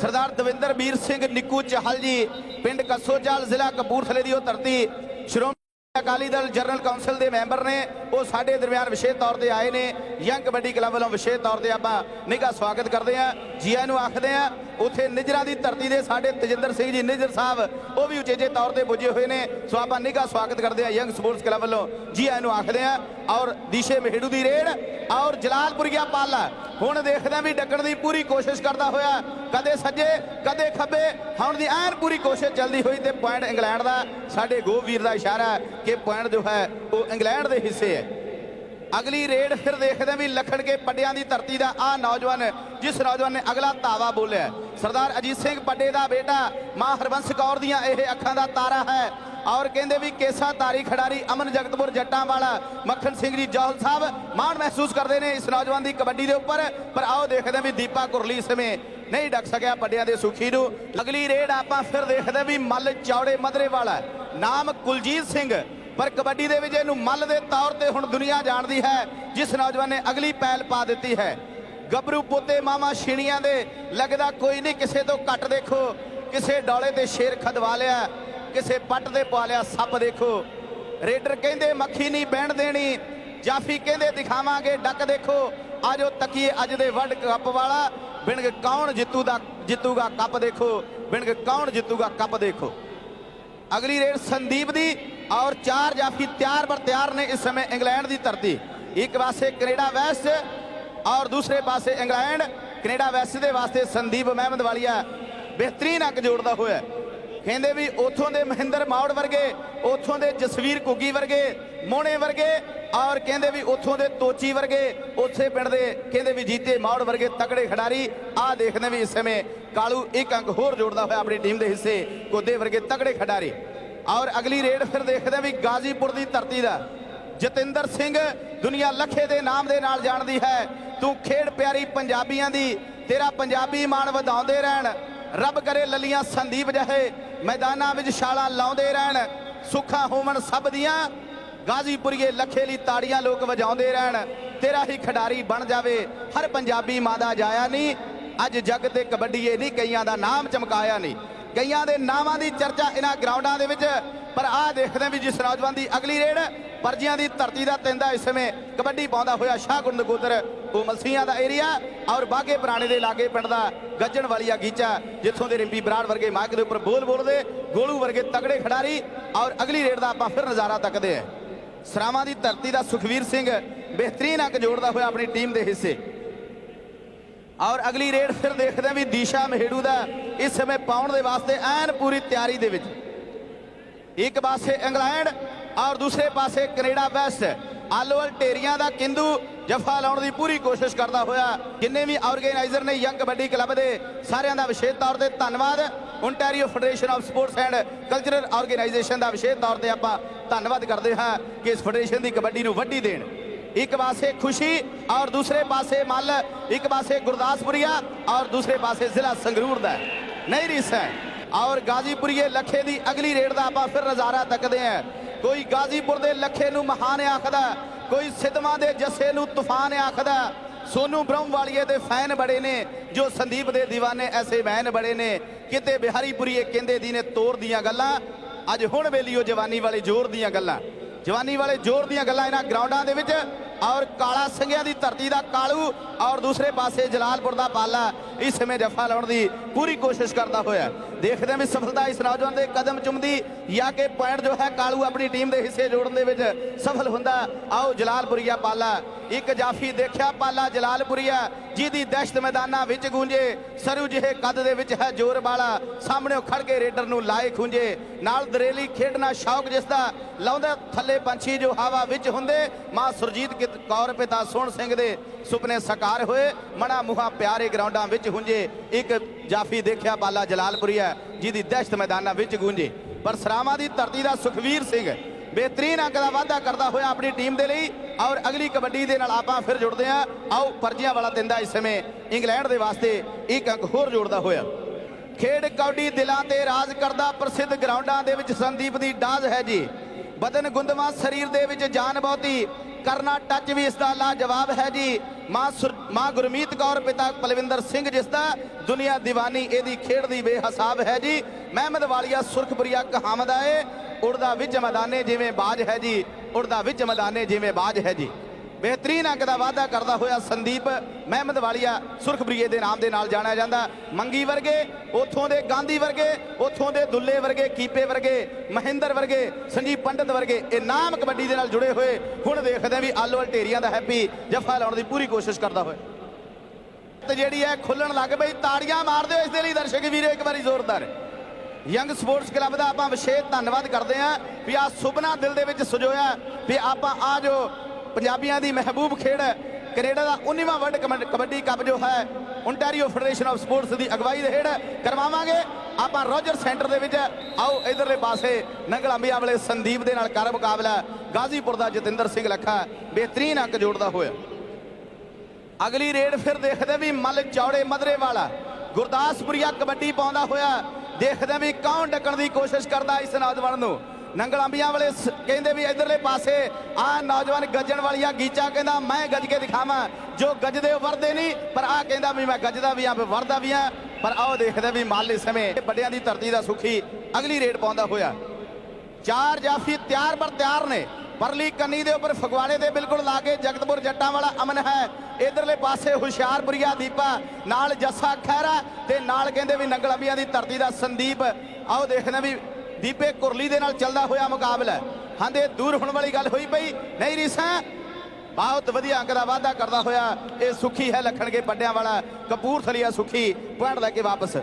[SPEAKER 1] ਸਰਦਾਰ ਦਵਿੰਦਰ ਵੀਰ ਸਿੰਘ ਨਿੱਕੂ ਚਹਲ ਜੀ, ਪਿੰਡ ਕੱਸੋਜਾਲ ਜ਼ਿਲ੍ਹਾ ਕਪੂਰਥਲੇ ਦੀ ਉਹ ਧਰਤੀ। ਸ਼੍ਰੋਮਣੀ ਅਕਾਲੀ ਦਲ ਜਨਰਲ ਕੌਂਸਲ ਦੇ ਮੈਂਬਰ ਨੇ, ਉਹ ਸਾਡੇ ਦਰਮਿਆਨ ਵਿਸ਼ੇਸ਼ ਤੌਰ ਤੇ ਆਏ ਨੇ। ਯੰਗ ਕਬੱਡੀ ਕਲੱਬ ਵੱਲੋਂ ਵਿਸ਼ੇਸ਼ ਤੌਰ ਤੇ ਆਪਾਂ ਨਿੱਘਾ ਸਵਾਗਤ ਕਰਦੇ ਹਾਂ। ਜੀ ਆਇਆਂ ਨੂੰ ਆਖਦੇ ਹਾਂ ਉਥੇ ਨਿਜਰਾਂ ਦੀ ਧਰਤੀ ਦੇ ਸਾਡੇ ਤਜਿੰਦਰ ਸਿੰਘ ਜੀ, ਨਿਜਰ ਸਾਹਿਬ, ਉਹ ਵੀ ਉਚੇਜੇ ਤੌਰ ਤੇ ਪੁੱਜੇ ਹੋਏ ਨੇ। ਸੋ ਆਪਾਂ ਨਿੱਘਾ ਸਵਾਗਤ ਕਰਦੇ ਹਾਂ ਯੰਗ ਸਪੋਰਟਸ ਕਲੱਬ ਵੱਲੋਂ। ਜੀ ਆਇਆਂ ਨੂੰ ਆਖਦੇ ਹਾਂ, ਔਰ ਦੀਸ਼ੇ ਮਹਿੜੂ ਦੀ ਰੇਡ, ਔਰ ਜਲਾਲਪੁਰੀਆ ਪਾਲਾ। ਹੁਣ ਦੇਖਦੇ ਹਾਂ ਵੀ ਡੱਕਣ ਦੀ ਪੂਰੀ ਕੋਸ਼ਿਸ਼ ਕਰਦਾ ਹੋਇਆ, ਕਦੇ ਸੱਜੇ, ਕਦੇ ਖੱਬੇ। ਹੁਣ ਦੀ ਐਨ ਪੂਰੀ ਕੋਸ਼ਿਸ਼ ਚੱਲਦੀ ਹੋਈ ਤੇ ਪੁਆਇੰਟ ਇੰਗਲੈਂਡ ਦਾ, ਸਾਡੇ ਗੋਵੀਰ ਦਾ ਇਸ਼ਾਰਾ ਕਿ ਪੁਆਇੰਟ ਜੋ ਹੈ, ਉਹ ਇੰਗਲੈਂਡ ਦੇ ਹਿੱਸੇ ਹੈ। ਅਗਲੀ ਰੇਡ ਫਿਰ ਦੇਖਦੇ ਹਾਂ ਵੀ ਲਖਣ ਕੇ ਪੱਡਿਆਂ ਦੀ ਧਰਤੀ ਦਾ ਆ ਨੌਜਵਾਨ, ਜਿਸ ਨੌਜਵਾਨ ਨੇ ਅਗਲਾ ਤਾਵਾ ਬੋਲਿਆ ਸਰਦਾਰ ਅਜੀਤ ਸਿੰਘ ਪੱਡੇ ਦਾ ਬੇਟਾ ਮਾਂ ਹਰਬੰਸ ਕੌਰ ਦੀਆਂ ਇਹ ਅੱਖਾਂ ਦਾ ਤਾਰਾ ਹੈ। ਔਰ ਕਹਿੰਦੇ ਵੀ ਕੇਸਾ ਤਾਰੀ ਖਿਡਾਰੀ ਅਮਨ ਜਗਤਪੁਰ ਜੱਟਾਂ ਵਾਲਾ ਮੱਖਣ ਸਿੰਘ ਜੀ ਜੌਹਲ ਸਾਹਿਬ ਮਾਣ ਮਹਿਸੂਸ ਕਰਦੇ ਨੇ ਇਸ ਨੌਜਵਾਨ ਦੀ ਕਬੱਡੀ ਦੇ ਉੱਪਰ। ਪਰ ਆਓ ਦੇਖਦੇ ਵੀ ਦੀਪਾ ਕੁਰਲੀ ਸਮੇਂ ਨਹੀਂ ਡੱਕ ਸਕਿਆ ਪੱਡਿਆਂ ਦੇ ਸੁਖੀ ਨੂੰ। ਅਗਲੀ ਰੇਡ ਆਪਾਂ ਫਿਰ ਦੇਖਦੇ ਹਾਂ ਵੀ ਮੱਲ ਚੌੜੇ ਮਧਰੇ ਵਾਲਾ ਨਾਮ ਕੁਲਜੀਤ ਸਿੰਘ। ਪਰ ਕਬੱਡੀ ਦੇ ਵਿੱਚ ਇਹਨੂੰ ਮੱਲ ਦੇ ਤੌਰ ਤੇ ਹੁਣ ਦੁਨੀਆ ਜਾਣਦੀ ਹੈ, ਜਿਸ ਨੌਜਵਾਨ ਨੇ ਅਗਲੀ ਪਹਿਲ ਪਾ ਦਿੱਤੀ ਹੈ। ਗੱਭਰੂ ਪੋਤੇ ਮਾਮਾ ਛੀਣੀਆਂ ਦੇ, ਲੱਗਦਾ ਕੋਈ ਨਹੀਂ ਕਿਸੇ ਤੋਂ ਘੱਟ ਦੇਖੋ। ਕਿਸੇ ਡੋਲੇ ਤੇ ਸ਼ੇਰ ਖਦਵਾ ਲਿਆ, ਕਿਸੇ ਪੱਟ ਤੇ ਪਾ ਲਿਆ ਸੱਪ ਦੇਖੋ। ਰੇਡਰ ਕਹਿੰਦੇ, ਮੱਖੀ ਨਹੀਂ ਬਹਿਣ ਦੇਣੀ। ਜਾਫੀ ਕਹਿੰਦੇ, ਦਿਖਾਵਾਂਗੇ, ਡੱਕ ਦੇਖੋ। ਆਜੋ ਤੱਕੀਏ ਅੱਜ ਦੇ ਵਰਲਡ ਕੱਪ ਵਾਲਾ। ਬਿਣਗ ਕੌਣ ਜਿੱਤੂ ਦਾ ਜਿੱਤੂਗਾ ਕੱਪ ਦੇਖੋ। ਬਿਣਗ ਕੌਣ ਜਿੱਤੂਗਾ ਕੱਪ ਦੇਖੋ। ਅਗਲੀ ਰੇਡ ਸੰਦੀਪ ਦੀ ਔਰ ਚਾਰ ਜਾਫੀ ਤਿਆਰ ਬਰ ਤਿਆਰ ਨੇ ਇਸ ਸਮੇਂ ਇੰਗਲੈਂਡ ਦੀ ਧਰਤੀ। ਇੱਕ ਪਾਸੇ ਕੈਨੇਡਾ ਵੈਸਟ ਔਰ ਦੂਸਰੇ ਪਾਸੇ ਇੰਗਲੈਂਡ। ਕੈਨੇਡਾ ਵੈਸਟ ਦੇ ਵਾਸਤੇ ਸੰਦੀਪ ਮਹਿਮਦ ਵਾਲੀਆ ਬਿਹਤਰੀਨ ਅੱਗ ਜੋੜਦਾ ਹੋਇਆ ਕਹਿੰਦੇ ਵੀ ਉਥੋਂ ਦੇ ਮਹਿੰਦਰ ਮਾਉੜ ਵਰਗੇ, ਉਥੋਂ ਦੇ ਜਸਵੀਰ ਕੁੱਗੀ ਵਰਗੇ ਮੋਹਣੇ ਵਰਗੇ ਔਰ ਕਹਿੰਦੇ ਵੀ ਉਥੋਂ ਦੇ ਤੋਚੀ ਵਰਗੇ, ਉਥੇ ਪਿੰਡ ਦੇ ਕਹਿੰਦੇ ਵੀ ਜੀਤੇ ਮਾਉੜ ਵਰਗੇ ਤਕੜੇ ਖਿਡਾਰੀ, ਆਹ ਦੇਖਦੇ ਵੀ ਇਸ ਸਮੇਂ ਕਾਲੂ ਇੱਕ ਅੰਕ ਹੋਰ ਜੋੜਦਾ ਹੋਇਆ ਆਪਣੀ ਟੀਮ ਦੇ ਹਿੱਸੇ ਕੋਦੇ ਵਰਗੇ ਤਕੜੇ ਖਿਡਾਰੀ। ਔਰ ਅਗਲੀ ਰੇਡ ਫਿਰ ਦੇਖਦੇ ਵੀ ਗਾਜ਼ੀਪੁਰ ਦੀ ਧਰਤੀ ਦਾ। ਜਤਿੰਦਰ ਸਿੰਘ ਦੁਨੀਆ ਲੱਖੇ ਦੇ ਨਾਮ ਦੇ ਨਾਲ ਜਾਣਦੀ ਹੈ। ਤੂੰ ਖੇਡ ਪਿਆਰੀ ਪੰਜਾਬੀਆਂ ਦੀ, ਤੇਰਾ ਪੰਜਾਬੀ ਮਾਣ ਵਧਾਉਂਦੇ ਰਹਿਣ। ਰੱਬ ਕਰੇ ਲੱਲੀਆਂ ਸੰਦੀਪ ਜਹੇ, ਮੈਦਾਨਾਂ ਵਿੱਚ ਛਾਲਾਂ ਲਾਉਂਦੇ ਰਹਿਣ। ਸੁੱਖਾਂ ਹੋਵਣ ਸਭ ਦੀਆਂ, ਗਾਜ਼ੀਪੁਰੀਏ ਲੱਖੇ ਲਈ ਤਾੜੀਆਂ ਲੋਕ ਵਜਾਉਂਦੇ ਰਹਿਣ। ਤੇਰਾ ਹੀ ਖਿਡਾਰੀ ਬਣ ਜਾਵੇ, ਹਰ ਪੰਜਾਬੀ ਮਾਂ ਦਾ ਜਾਇਆ ਨਹੀਂ। ਅੱਜ ਜੱਗ ਤੇ ਕਬੱਡੀਏ ਨਹੀਂ ਕਈਆਂ ਦਾ ਨਾਮ ਚਮਕਾਇਆ ਨਹੀਂ। ਕਈਆਂ ਦੇ ਨਾਵਾਂ ਦੀ ਚਰਚਾ ਇਹਨਾਂ ਗਰਾਊਂਡਾਂ ਦੇ ਵਿੱਚ। ਪਰ ਆਹ ਦੇਖਦੇ ਵੀ ਜਿਸ ਨੌਜਵਾਨ ਦੀ ਅਗਲੀ ਰੇਡ ਪਰਜੀਆਂ ਦੀ ਧਰਤੀ ਦਾ ਤਿੰਦਾ ਇਸ ਸਮੇਂ ਕਬੱਡੀ ਪਾਉਂਦਾ ਹੋਇਆ ਸ਼ਾਹਗੁੰਦ ਨਗੋਦਰ ਉਹ ਮਲਸੀਆਂ ਦਾ ਏਰੀਆ ਔਰ ਬਾਗੇ ਪੁਰਾਣੇ ਦੇ ਲਾਗੇ ਪਿੰਡ ਦਾ ਗੱਜਣ ਵਾਲੀਆ ਗੀਚਾ, ਜਿੱਥੋਂ ਦੇ ਰਿੰਪੀ ਬਰਾੜ ਵਰਗੇ ਮਾਇਕ ਦੇ ਉੱਪਰ ਬੋਲ ਬੋਲਦੇ, ਗੋਲੂ ਵਰਗੇ ਤਗੜੇ ਖਿਡਾਰੀ ਔਰ ਅਗਲੀ ਰੇਡ ਦਾ ਆਪਾਂ ਫਿਰ ਨਜ਼ਾਰਾ ਤੱਕਦੇ ਹਾਂ। ਸਰਾਵਾਂ ਦੀ ਧਰਤੀ ਦਾ ਸੁਖਵੀਰ ਸਿੰਘ ਬਿਹਤਰੀਨ ਅੰਕ ਜੋੜਦਾ ਹੋਇਆ ਆਪਣੀ ਟੀਮ ਦੇ ਹਿੱਸੇ। ਔਰ ਅਗਲੀ ਰੇਡ ਫਿਰ ਦੇਖਦੇ ਹਾਂ ਵੀ ਦੀਸ਼ਾ ਮਹੇੜੂ ਦਾ ਇਸ ਸਮੇਂ ਪਾਉਣ ਦੇ ਵਾਸਤੇ ਐਨ ਪੂਰੀ ਤਿਆਰੀ ਦੇ ਵਿੱਚ। ਇੱਕ ਪਾਸੇ ਇੰਗਲੈਂਡ ਔਰ ਦੂਸਰੇ ਪਾਸੇ ਕੈਨੇਡਾ ਵੈਸਟ। ਆਲੋਵਲ ਟੇਰੀਆਂ ਦਾ ਕਿੰਦੂ ਜਫਾ ਲਾਉਣ ਦੀ ਪੂਰੀ ਕੋਸ਼ਿਸ਼ ਕਰਦਾ ਹੋਇਆ। ਜਿੰਨੇ ਵੀ ਆਰਗੇਨਾਈਜ਼ਰ ਨੇ ਯੰਗ ਕਬੱਡੀ ਕਲੱਬ ਦੇ ਸਾਰਿਆਂ ਦਾ ਵਿਸ਼ੇਸ਼ ਤੌਰ ਤੇ ਧੰਨਵਾਦ। Ontario federation of sports and cultural organization ਦਾ ਵਿਸ਼ੇਸ਼ ਤੌਰ ਤੇ ਆਪਾਂ ਧੰਨਵਾਦ ਕਰਦੇ ਹਾਂ ਕਿ ਇਸ ਫੈਡਰੇਸ਼ਨ ਦੀ ਕਬੱਡੀ ਨੂੰ ਵੱਡੀ ਦੇਣ। ਇੱਕ ਪਾਸੇ ਖੁਸ਼ੀ ਔਰ ਦੂਸਰੇ ਪਾਸੇ ਮੱਲ। ਇੱਕ ਪਾਸੇ ਗੁਰਦਾਸਪੁਰੀਆ ਔਰ ਦੂਸਰੇ ਪਾਸੇ ਜ਼ਿਲ੍ਹਾ ਸੰਗਰੂਰ ਦਾ। ਨਹੀਂ ਰੀਸ ਹੈ। ਔਰ ਗਾਜ਼ੀਪੁਰੀਏ ਲੱਖੇ ਦੀ ਅਗਲੀ ਰੇਡ ਦਾ ਆਪਾਂ ਫਿਰ ਨਜ਼ਾਰਾ ਤੱਕਦੇ ਹਾਂ। ਕੋਈ ਗਾਜ਼ੀਪੁਰ ਦੇ ਲੱਖੇ ਨੂੰ ਮਹਾਨ ਆਖਦਾ, ਕੋਈ ਸਿੱਧਵਾਂ ਦੇ ਜੱਸੇ ਨੂੰ ਤੂਫਾਨ ਆਖਦਾ। ਸੋਨੂ ਬ੍ਰਹਮ ਵਾਲੀਏ ਦੇ ਫੈਨ ਬੜੇ ਨੇ, ਜੋ ਸੰਦੀਪ ਦੇ دیਵਾਨੇ ਐਸੇ ਵੈਨ ਬੜੇ ਨੇ। ਕਿਤੇ ਬਿਹਾਰੀਪੁਰੀਏ ਕਹਿੰਦੇ ਦੀ ਨੇ ਤੋਰ ਦੀਆਂ ਗੱਲਾਂ। ਅੱਜ ਹੁਣ ਵੇਲੀ ਉਹ ਜਵਾਨੀ ਵਾਲੇ ਜ਼ੋਰ ਦੀਆਂ ਗੱਲਾਂ। ਜਵਾਨੀ ਵਾਲੇ ਜ਼ੋਰ ਦੀਆਂ ਗੱਲਾਂ ਇਹਨਾਂ ਗਰਾਊਂਡਾਂ ਦੇ ਵਿੱਚ। ਔਰ ਕਾਲਾ ਸਿੰਘਿਆਂ ਦੀ ਧਰਤੀ ਦਾ ਕਾਲੂ ਔਰ ਦੂਸਰੇ ਪਾਸੇ ਜਲਾਲਪੁਰ ਦਾ ਪਾਲਾ ਇਸ ਸਮੇਂ ਜਫਾ ਲਾਉਣ ਦੀ ਪੂਰੀ ਕੋਸ਼ਿਸ਼ ਕਰਦਾ ਹੋਇਆ। ਦੇਖਦੇ ਹਾਂ ਵੀ ਸਫਲਤਾ ਇਸ ਨੌਜਵਾਨ ਦੇ ਕਦਮ ਚੁੰਮਦੀ ਜਾਂ ਕਿ ਪੁਆਇੰਟ ਜੋ ਹੈ ਕਾਲੂ ਆਪਣੀ ਟੀਮ ਦੇ ਹਿੱਸੇ ਜੋੜਨ ਦੇ ਵਿੱਚ ਸਫਲ ਹੁੰਦਾ। ਆਓ ਜਲਾਲਪੁਰੀਆ ਪਾਲਾ। ਇੱਕ ਜਾਫੀ ਦੇਖਿਆ ਪਾਲਾ ਜਲਾਲਪੁਰੀਆ, ਜਿਹਦੀ ਦਹਿਸ਼ਤ ਮੈਦਾਨਾਂ ਵਿੱਚ ਗੂੰਜੇ। ਸਰੂ ਜਿਹੇ ਕੱਦ ਦੇ ਵਿੱਚ ਹੈ ਜ਼ੋਰ ਵਾਲਾ। ਸਾਹਮਣੇ ਖੜ ਕੇ ਰੇਡਰ ਨੂੰ ਲਾਏ ਖੁੰਝੇ ਨਾਲ ਦਰੇਲੀ ਖੇਡਣਾ ਸ਼ੌਕ ਜਿਸ ਦਾ ਲਾਉਂਦਾ ਥੱਲੇ ਪੰਛੀ ਜੋ ਹਵਾ ਵਿੱਚ ਹੁੰਦੇ। ਮਾਂ ਸੁਰਜੀਤ ਕਿਤ- ਕੌਰ ਪਿਤਾ ਸੋਹਣ ਸਿੰਘ ਦੇ ਸੁਪਨੇ ਸਾਕਾਰ ਹੋਏ। ਮਣਾ ਮੁਹਾ ਪਿਆਰੇ ਗਰਾਊਂਡਾਂ ਵਿੱਚ ਹੁੰਜੇ ਇੱਕ ਜਾਫੀ ਦੇਖਿਆ ਬਾਲਾ ਜਲਾਲਪੁਰੀਆ ਜਿਹਦੀ ਦਹਿਸ਼ਤ ਮੈਦਾਨਾਂ ਵਿੱਚ ਗੂੰਜੇ। ਪਰ ਸਰਾਵਾਂ ਦੀ ਧਰਤੀ ਦਾ ਸੁਖਵੀਰ ਸਿੰਘ ਬਿਹਤਰੀਨ ਅੰਕ ਦਾ ਵਾਅਦਾ ਕਰਦਾ ਹੋਇਆ ਆਪਣੀ ਟੀਮ ਦੇ ਲਈ। ਔਰ ਅਗਲੀ ਕਬੱਡੀ ਦੇ ਨਾਲ ਆਪਾਂ ਫਿਰ ਜੁੜਦੇ ਹਾਂ। ਆਓ, ਪਰਜੀਆਂ ਵਾਲਾ ਦਿੰਦਾ ਇਸ ਸਮੇਂ ਇੰਗਲੈਂਡ ਦੇ ਵਾਸਤੇ ਇੱਕ ਅੰਕ ਹੋਰ ਜੋੜਦਾ ਹੋਇਆ। ਖੇਡ ਕੌਡੀ ਦਿਲਾਂ ਤੇ ਰਾਜ ਕਰਦਾ ਪ੍ਰਸਿੱਧ ਗਰਾਊਂਡਾਂ ਦੇ ਵਿੱਚ ਸੰਦੀਪ ਦੀ ਡਾਜ਼ ਹੈ ਜੀ। ਬਦਨ ਗੁੰਦਵਾ ਸਰੀਰ ਦੇ ਵਿੱਚ ਜਾਨ ਬਹੁਤੀ। ਕਰਨਾ ਟੱਚ ਵੀ ਇਸ ਦਾ ਲਾਜਵਾਬ ਹੈ ਜੀ। ਮਾਂ ਸੁਰ- ਮਾਂ ਗੁਰਮੀਤ ਕੌਰ, ਪਿਤਾ ਪਲਵਿੰਦਰ ਸਿੰਘ, ਜਿਸ ਦਾ ਦੁਨੀਆ ਦੀਵਾਨੀ ਇਹਦੀ ਖੇਡ ਦੀ ਬੇਹਸਾਬ ਹੈ ਜੀ। ਮਹਿਮਦ ਵਾਲੀਆ ਸੁਰਖਪੁਰੀਆ ਕਹਾਵਤ ਆਏ ਉੜਦਾ ਵਿੱਚ ਮੈਦਾਨੇ ਜਿਵੇਂ ਬਾਜ ਹੈ ਜੀ, ਉੜਦਾ ਵਿੱਚ ਮੈਦਾਨੇ ਜਿਵੇਂ ਬਾਜ ਹੈ ਜੀ। ਬਿਹਤਰੀਨ ਅੰਕ ਦਾ ਵਾਅਦਾ ਕਰਦਾ ਹੋਇਆ ਸੰਦੀਪ ਮਹਿਮਦ ਵਾਲੀਆ ਸੁਰਖਬਰੀਏ ਦੇ ਨਾਮ ਦੇ ਨਾਲ ਜਾਣਿਆ ਜਾਂਦਾ। ਮੰਗੀ ਵਰਗੇ, ਉਥੋਂ ਦੇ ਗਾਂਧੀ ਵਰਗੇ, ਉਥੋਂ ਦੇ ਦੁੱਲੇ ਵਰਗੇ, ਕੀਪੇ ਵਰਗੇ, ਮਹਿੰਦਰ ਵਰਗੇ, ਸੰਜੀਵ ਪੰਡਤ ਵਰਗੇ, ਇਹ ਨਾਮ ਕਬੱਡੀ ਦੇ ਨਾਲ ਜੁੜੇ ਹੋਏ, ਹੁਣ ਦੇਖਦੇ ਹਾਂ ਵੀ ਆਲੋਵਾਲ ਢੇਰੀਆਂ ਦਾ ਹੈਪੀ ਜਫਾ ਲਾਉਣ ਦੀ ਪੂਰੀ ਕੋਸ਼ਿਸ਼ ਕਰਦਾ ਹੋਇਆ। ਤੇ ਜਿਹੜੀ ਹੈ ਖੁੱਲਣ ਲੱਗ ਪਈ, ਤਾੜੀਆਂ ਮਾਰ ਦਿਓ ਇਸ ਦੇ ਲਈ ਦਰਸ਼ਕ ਵੀਰੇ ਇੱਕ ਵਾਰੀ ਜ਼ੋਰਦਾਰ। ਯੰਗ ਸਪੋਰਟਸ ਕਲੱਬ ਦਾ ਆਪਾਂ ਵਿਸ਼ੇਸ਼ ਧੰਨਵਾਦ ਕਰਦੇ ਹਾਂ ਵੀ ਆ ਸੁਪਨਾ ਦਿਲ ਦੇ ਵਿੱਚ ਸਜੋਇਆ ਵੀ ਆਪਾਂ ਆ ਜੋ ਪੰਜਾਬੀਆਂ ਦੀ ਮਹਿਬੂਬ ਖੇਡ ਹੈ। ਕੈਨੇਡਾ ਦਾ 19ਵਾਂ ਵਰਲਡ ਕਮੰ- ਕਬੱਡੀ ਕੱਪ ਜੋ ਹੈ ਓਨਟਾਰੀਓ ਫੈਡਰੇਸ਼ਨ ਆਫ ਸਪੋਰਟਸ ਦੀ ਅਗਵਾਈ ਦੇ ਹੇਠ ਕਰਵਾਵਾਂਗੇ। ਆਪਾਂ ਰੋਜਰ ਸੈਂਟਰ ਦੇ ਵਿੱਚ ਆਓ, ਇਧਰਲੇ ਪਾਸੇ ਨੰਗਲ ਅੰਬੀਆਂ ਵਾਲੇ ਸੰਦੀਪ ਦੇ ਨਾਲ ਕਰ ਮੁਕਾਬਲਾ ਗਾਜ਼ੀਪੁਰ ਦਾ ਜਤਿੰਦਰ ਸਿੰਘ ਲੱਖਾ ਬਿਹਤਰੀਨ ਅੰਕ ਜੋੜਦਾ ਹੋਇਆ। ਅਗਲੀ ਰੇਡ ਫਿਰ ਦੇਖਦੇ ਵੀ ਮਲ ਚੌੜੇ ਮਦਰੇ ਵਾਲਾ। ਗੁਰਦਾਸਪੁਰੀਆ ਕਬੱਡੀ ਪਾਉਂਦਾ ਹੋਇਆ। ਦੇਖਦੇ ਵੀ ਕੌਣ ਡੱਕਣ ਦੀ ਕੋਸ਼ਿਸ਼ ਕਰਦਾ ਇਸ ਨੌਜਵਾਨ ਨੂੰ। ਨੰਗਲ ਅੰਬੀਆਂ ਵਾਲੇ ਸ- ਕਹਿੰਦੇ ਵੀ ਇਧਰਲੇ ਪਾਸੇ ਆ ਨੌਜਵਾਨ ਗੱਜਣ ਵਾਲੀਆਂ ਗੀਚਾ ਕਹਿੰਦਾ ਮੈਂ ਗੱਜ ਕੇ ਦਿਖਾਵਾਂ, ਜੋ ਗੱਜਦੇ ਵਰਦੇ ਨਹੀਂ, ਪਰ ਆ ਕਹਿੰਦਾ ਵੀ ਮੈਂ ਗੱਜਦਾ ਵੀ ਆ ਵਰਦਾ ਵੀ ਆ ਪਰ ਆਓ ਦੇਖਦੇ ਵੀ ਮੱਲ ਇਸ ਸਮੇਂ ਵੱਡਿਆਂ ਦੀ ਧਰਤੀ ਦਾ ਸੁਖੀ ਅਗਲੀ ਰੇਡ ਪਾਉਂਦਾ ਹੋਇਆ। ਚਾਰ ਜਾਫੀ ਤਿਆਰ ਪਰ ਤਿਆਰ ਨੇ, ਪਰਲੀ ਕੰਨੀ ਦੇ ਉੱਪਰ ਫਗਵਾੜੇ ਦੇ ਬਿਲਕੁਲ ਲਾਗੇ ਜਗਤਪੁਰ ਜੱਟਾਂ ਵਾਲਾ ਅਮਨ ਹੈ। ਇਧਰਲੇ ਪਾਸੇ ਹੁਸ਼ਿਆਰਪੁਰੀਆ ਦੀਪਾ, ਨਾਲ ਜੱਸਾ ਖਹਿਰਾ ਤੇ ਨਾਲ ਕਹਿੰਦੇ ਵੀ ਨੰਗਲ ਅੰਬੀਆਂ ਦੀ ਧਰਤੀ ਦਾ ਸੰਦੀਪ ਆਓ ਦੇਖਦੇ ਵੀ ਦੀਪੇ ਕੁਰਲੀ ਦੇ ਨਾਲ ਚੱਲਦਾ ਹੋਇਆ ਮੁਕਾਬਲਾ। ਹਾਂਦੇ ਦੂਰ ਹੋਣ ਵਾਲੀ ਗੱਲ ਹੋਈ ਪਈ। ਨਹੀਂ ਰੀਸਾ, ਬਹੁਤ ਵਧੀਆ ਅੰਕ ਦਾ ਵਾਅਦਾ ਕਰਦਾ ਹੋਇਆ ਇਹ ਸੁਖੀ ਹੈ ਲਖਣਗੇ ਵੱਡਿਆਂ ਵਾਲਾ। ਕਪੂਰਥਲੀਆ ਸੁਖੀ ਪੁਆਇੰਟ ਲੈ ਕੇ ਵਾਪਸ।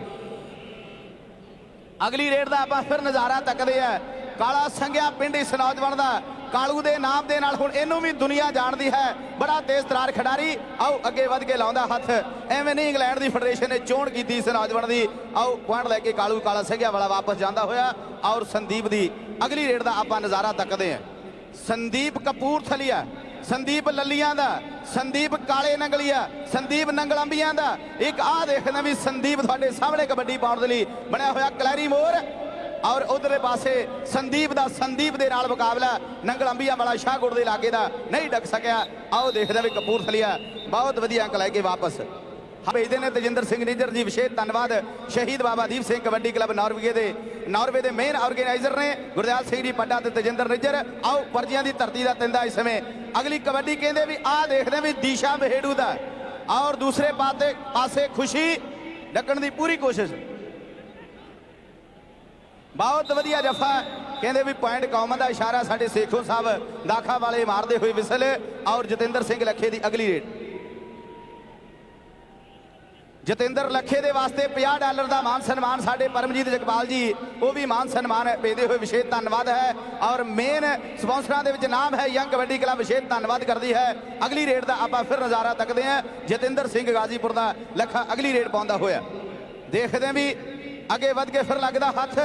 [SPEAKER 1] ਅਗਲੀ ਰੇਡ ਦਾ ਆਪਾਂ ਫਿਰ ਨਜ਼ਾਰਾ ਤੱਕਦੇ ਆ। ਕਾਲਾ ਸੰਘਿਆ ਪਿੰਡ ਇਸ ਨੌਜਵਾਨ ਦਾ ਕਾਲੂ ਦੇ ਨਾਮ ਦੇ ਨਾਲ ਹੁਣ ਇਹਨੂੰ ਵੀ ਦੁਨੀਆ ਜਾਣਦੀ ਹੈ। ਬੜਾ ਤੇਜ਼ ਤਰਾਰ ਖਿਡਾਰੀ। ਆਓ, ਅੱਗੇ ਵੱਧ ਕੇ ਲਾਉਂਦਾ ਹੱਥ। ਐਵੇਂ ਨਹੀਂ ਇੰਗਲੈਂਡ ਦੀ ਫੈਡਰੇਸ਼ਨ ਨੇ ਚੋਣ ਕੀਤੀ ਇਸ ਰਾਜਵਣ ਦੀ। ਆਓ, ਪੁਆਇੰਟ ਲੈ ਕੇ ਕਾਲੂ ਕਾਲਾ ਸੰਘਿਆ ਵਾਲਾ ਵਾਪਸ ਜਾਂਦਾ ਹੋਇਆ। ਔਰ ਸੰਦੀਪ ਦੀ ਅਗਲੀ ਰੇਡ ਦਾ ਆਪਾਂ ਨਜ਼ਾਰਾ ਤੱਕਦੇ ਹਾਂ। ਸੰਦੀਪ ਕਪੂਰਥਲੀਆ ਸੰਦੀਪ ਲੱਲੀਆਂ ਦਾ। ਸੰਦੀਪ ਕਾਲੇ ਨੰਗਲੀਆ ਸੰਦੀਪ ਨੰਗਲੰਬੀਆਂ ਦਾ। ਇੱਕ ਆਹ ਦੇਖਣਾ ਵੀ ਸੰਦੀਪ ਤੁਹਾਡੇ ਸਾਹਮਣੇ ਕਬੱਡੀ ਪਾਉਣ ਦੇ ਲਈ ਬਣਿਆ ਹੋਇਆ ਕਲੈਰੀ ਮੋਰ। ਔਰ ਉਧਰਲੇ ਪਾਸੇ ਸੰਦੀਪ ਦਾ, ਸੰਦੀਪ ਦੇ ਨਾਲ ਮੁਕਾਬਲਾ ਨੰਗਲੰਬੀਆਂ ਵਾਲਾ ਸ਼ਾਹਗੁੜ ਦੇ ਇਲਾਕੇ ਦਾ ਨਹੀਂ ਡੱਕ ਸਕਿਆ। ਆਓ ਦੇਖਦੇ ਵੀ ਕਪੂਰਥਲੀਆ ਬਹੁਤ ਵਧੀਆ ਅੰਕ ਲੈ ਕੇ ਵਾਪਸ। ਭੇਜਦੇ ਨੇ ਤਜਿੰਦਰ ਸਿੰਘ ਨਿੱਜਰ ਜੀ, ਵਿਸ਼ੇਸ਼ ਧੰਨਵਾਦ। ਸ਼ਹੀਦ ਬਾਬਾ ਦੀਪ ਸਿੰਘ ਕਬੱਡੀ ਕਲੱਬ ਨਾਰਵੇ ਦੇ ਨਾਰਵੇ ਦੇ ਮੇਨ ਆਰਗੇਨਾਈਜ਼ਰ ਨੇ। ਗੁਰਦਿਆਲ ਸਿੰਘ ਜੀ ਪੱਡਾ ਤੇ ਤਜਿੰਦਰ ਨਿੱਜਰ। ਆਓ ਪਰਜੀਆਂ ਦੀ ਧਰਤੀ ਦਾ ਤਿੰਦਾ ਇਸ ਸਮੇਂ। ਅਗਲੀ ਕਬੱਡੀ ਕਹਿੰਦੇ ਵੀ ਆਹ ਦੇਖਦੇ ਵੀ ਦੀਸ਼ਾ ਬਹੇੜੂ ਦਾ। ਔਰ ਦੂਸਰੇ ਪਾਸੇ ਪਾਸੇ ਖੁਸ਼ੀ ਡੱਕਣ ਦੀ ਪੂਰੀ ਕੋਸ਼ਿਸ਼। ਬਹੁਤ ਵਧੀਆ ਜਫਾ ਕਹਿੰਦੇ ਵੀ ਪੁਆਇੰਟ ਕੌਮ ਦਾ ਇਸ਼ਾਰਾ ਸਾਡੇ ਸੇਖੋ ਸਾਹਿਬ ਦਾਖਾ ਵਾਲੇ ਮਾਰਦੇ ਹੋਏ ਵਿਸਲ ਔਰ ਜਤਿੰਦਰ ਸਿੰਘ ਲੱਖੇ ਦੀ ਅਗਲੀ ਰੇਡ। ਜਤਿੰਦਰ ਲੱਖੇ ਦੇ ਵਾਸਤੇ 50 ਡਾਲਰ ਦਾ ਮਾਨ ਸਨਮਾਨ ਸਾਡੇ ਪਰਮਜੀਤ ਜਗਪਾਲ ਜੀ, ਉਹ ਵੀ ਮਾਨ ਸਨਮਾਨ ਪੈਂਦੇ ਹੋਏ ਵਿਸ਼ੇਸ਼ ਧੰਨਵਾਦ ਹੈ। ਔਰ ਮੇਨ ਸਪਾਂਸਰਾਂ ਦੇ ਵਿੱਚ ਨਾਮ ਹੈ ਯੰਗ ਕਬੱਡੀ ਕਲੱਬ, ਵਿਸ਼ੇਸ਼ ਧੰਨਵਾਦ ਕਰਦੀ ਹੈ। ਅਗਲੀ ਰੇਡ ਦਾ ਆਪਾਂ ਫਿਰ ਨਜ਼ਾਰਾ ਤੱਕਦੇ ਹਾਂ। ਜਤਿੰਦਰ ਸਿੰਘ ਗਾਜ਼ੀਪੁਰ ਦਾ ਲੱਖਾ ਅਗਲੀ ਰੇਡ ਪਾਉਂਦਾ ਹੋਇਆ। ਦੇਖਦੇ ਹਾਂ ਵੀ ਅੱਗੇ ਵੱਧ ਕੇ ਫਿਰ ਲੱਗਦਾ ਹੱਥ।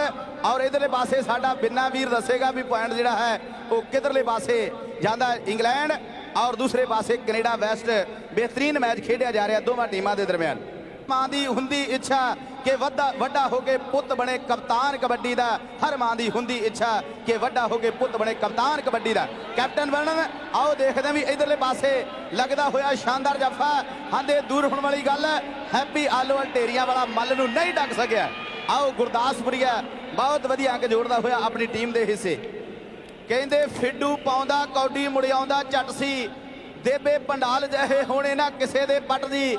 [SPEAKER 1] ਔਰ ਇਧਰਲੇ ਪਾਸੇ ਸਾਡਾ ਬਿੰਨਾ ਵੀਰ ਦੱਸੇਗਾ ਵੀ ਪੁਆਇੰਟ ਜਿਹੜਾ ਹੈ, ਉਹ ਕਿਧਰਲੇ ਪਾਸੇ ਜਾਂਦਾ ਇੰਗਲੈਂਡ ਔਰ ਦੂਸਰੇ ਪਾਸੇ ਕੈਨੇਡਾ ਵੈਸਟ। ਬਿਹਤਰੀਨ ਮੈਚ ਖੇਡਿਆ ਜਾ ਰਿਹਾ ਦੋਵਾਂ ਟੀਮਾਂ ਦੇ ਦਰਮਿਆਨ। ਮਾਂ ਦੀ ਹੁੰਦੀ ਇੱਛਾ ਕਿ ਵੱਡਾ ਵੱਡਾ ਹੋ ਕੇ ਪੁੱਤ ਬਣੇ ਕਪਤਾਨ ਕਬੱਡੀ ਦਾ। ਹਰ ਮਾਂ ਦੀ ਹੁੰਦੀ ਇੱਛਾ ਕਿ ਵੱਡਾ ਹੋ ਕੇ ਪੁੱਤ ਬਣੇ ਕਪਤਾਨ ਕਬੱਡੀ ਦਾ। ਕੈਪਟਨ ਬਣਨ, ਆਓ ਦੇਖਦੇ ਵੀ ਇਧਰਲੇ ਪਾਸੇ ਲੱਗਦਾ ਹੋਇਆ ਸ਼ਾਨਦਾਰ ਜਫਾ। ਹਾਂਦੇ ਦੂਰ ਹੋਣ ਵਾਲੀ ਗੱਲ, ਹੈਪੀ ਆਲੋਵਾਲ ਢੇਰੀਆਂ ਵਾਲਾ ਮੱਲ ਨੂੰ ਨਹੀਂ ਡੱਕ ਸਕਿਆ। ਆਓ ਗੁਰਦਾਸਪੁਰੀਆ ਬਹੁਤ ਵਧੀਆ ਅੰਕ ਜੋੜਦਾ ਹੋਇਆ ਆਪਣੀ ਟੀਮ ਦੇ ਹਿੱਸੇ। ਕਹਿੰਦੇ ਫਿੱਡੂ ਪਾਉਂਦਾ, ਕੌਡੀ ਮੁੜਿਆਉਂਦਾ ਚੱਟ ਸੀ। ਦੇਬੇ ਪੰਡਾਲ ਜਹੇ ਹੋਣੇ ਨਾ ਕਿਸੇ ਦੇ ਪੱਟ ਦੀ।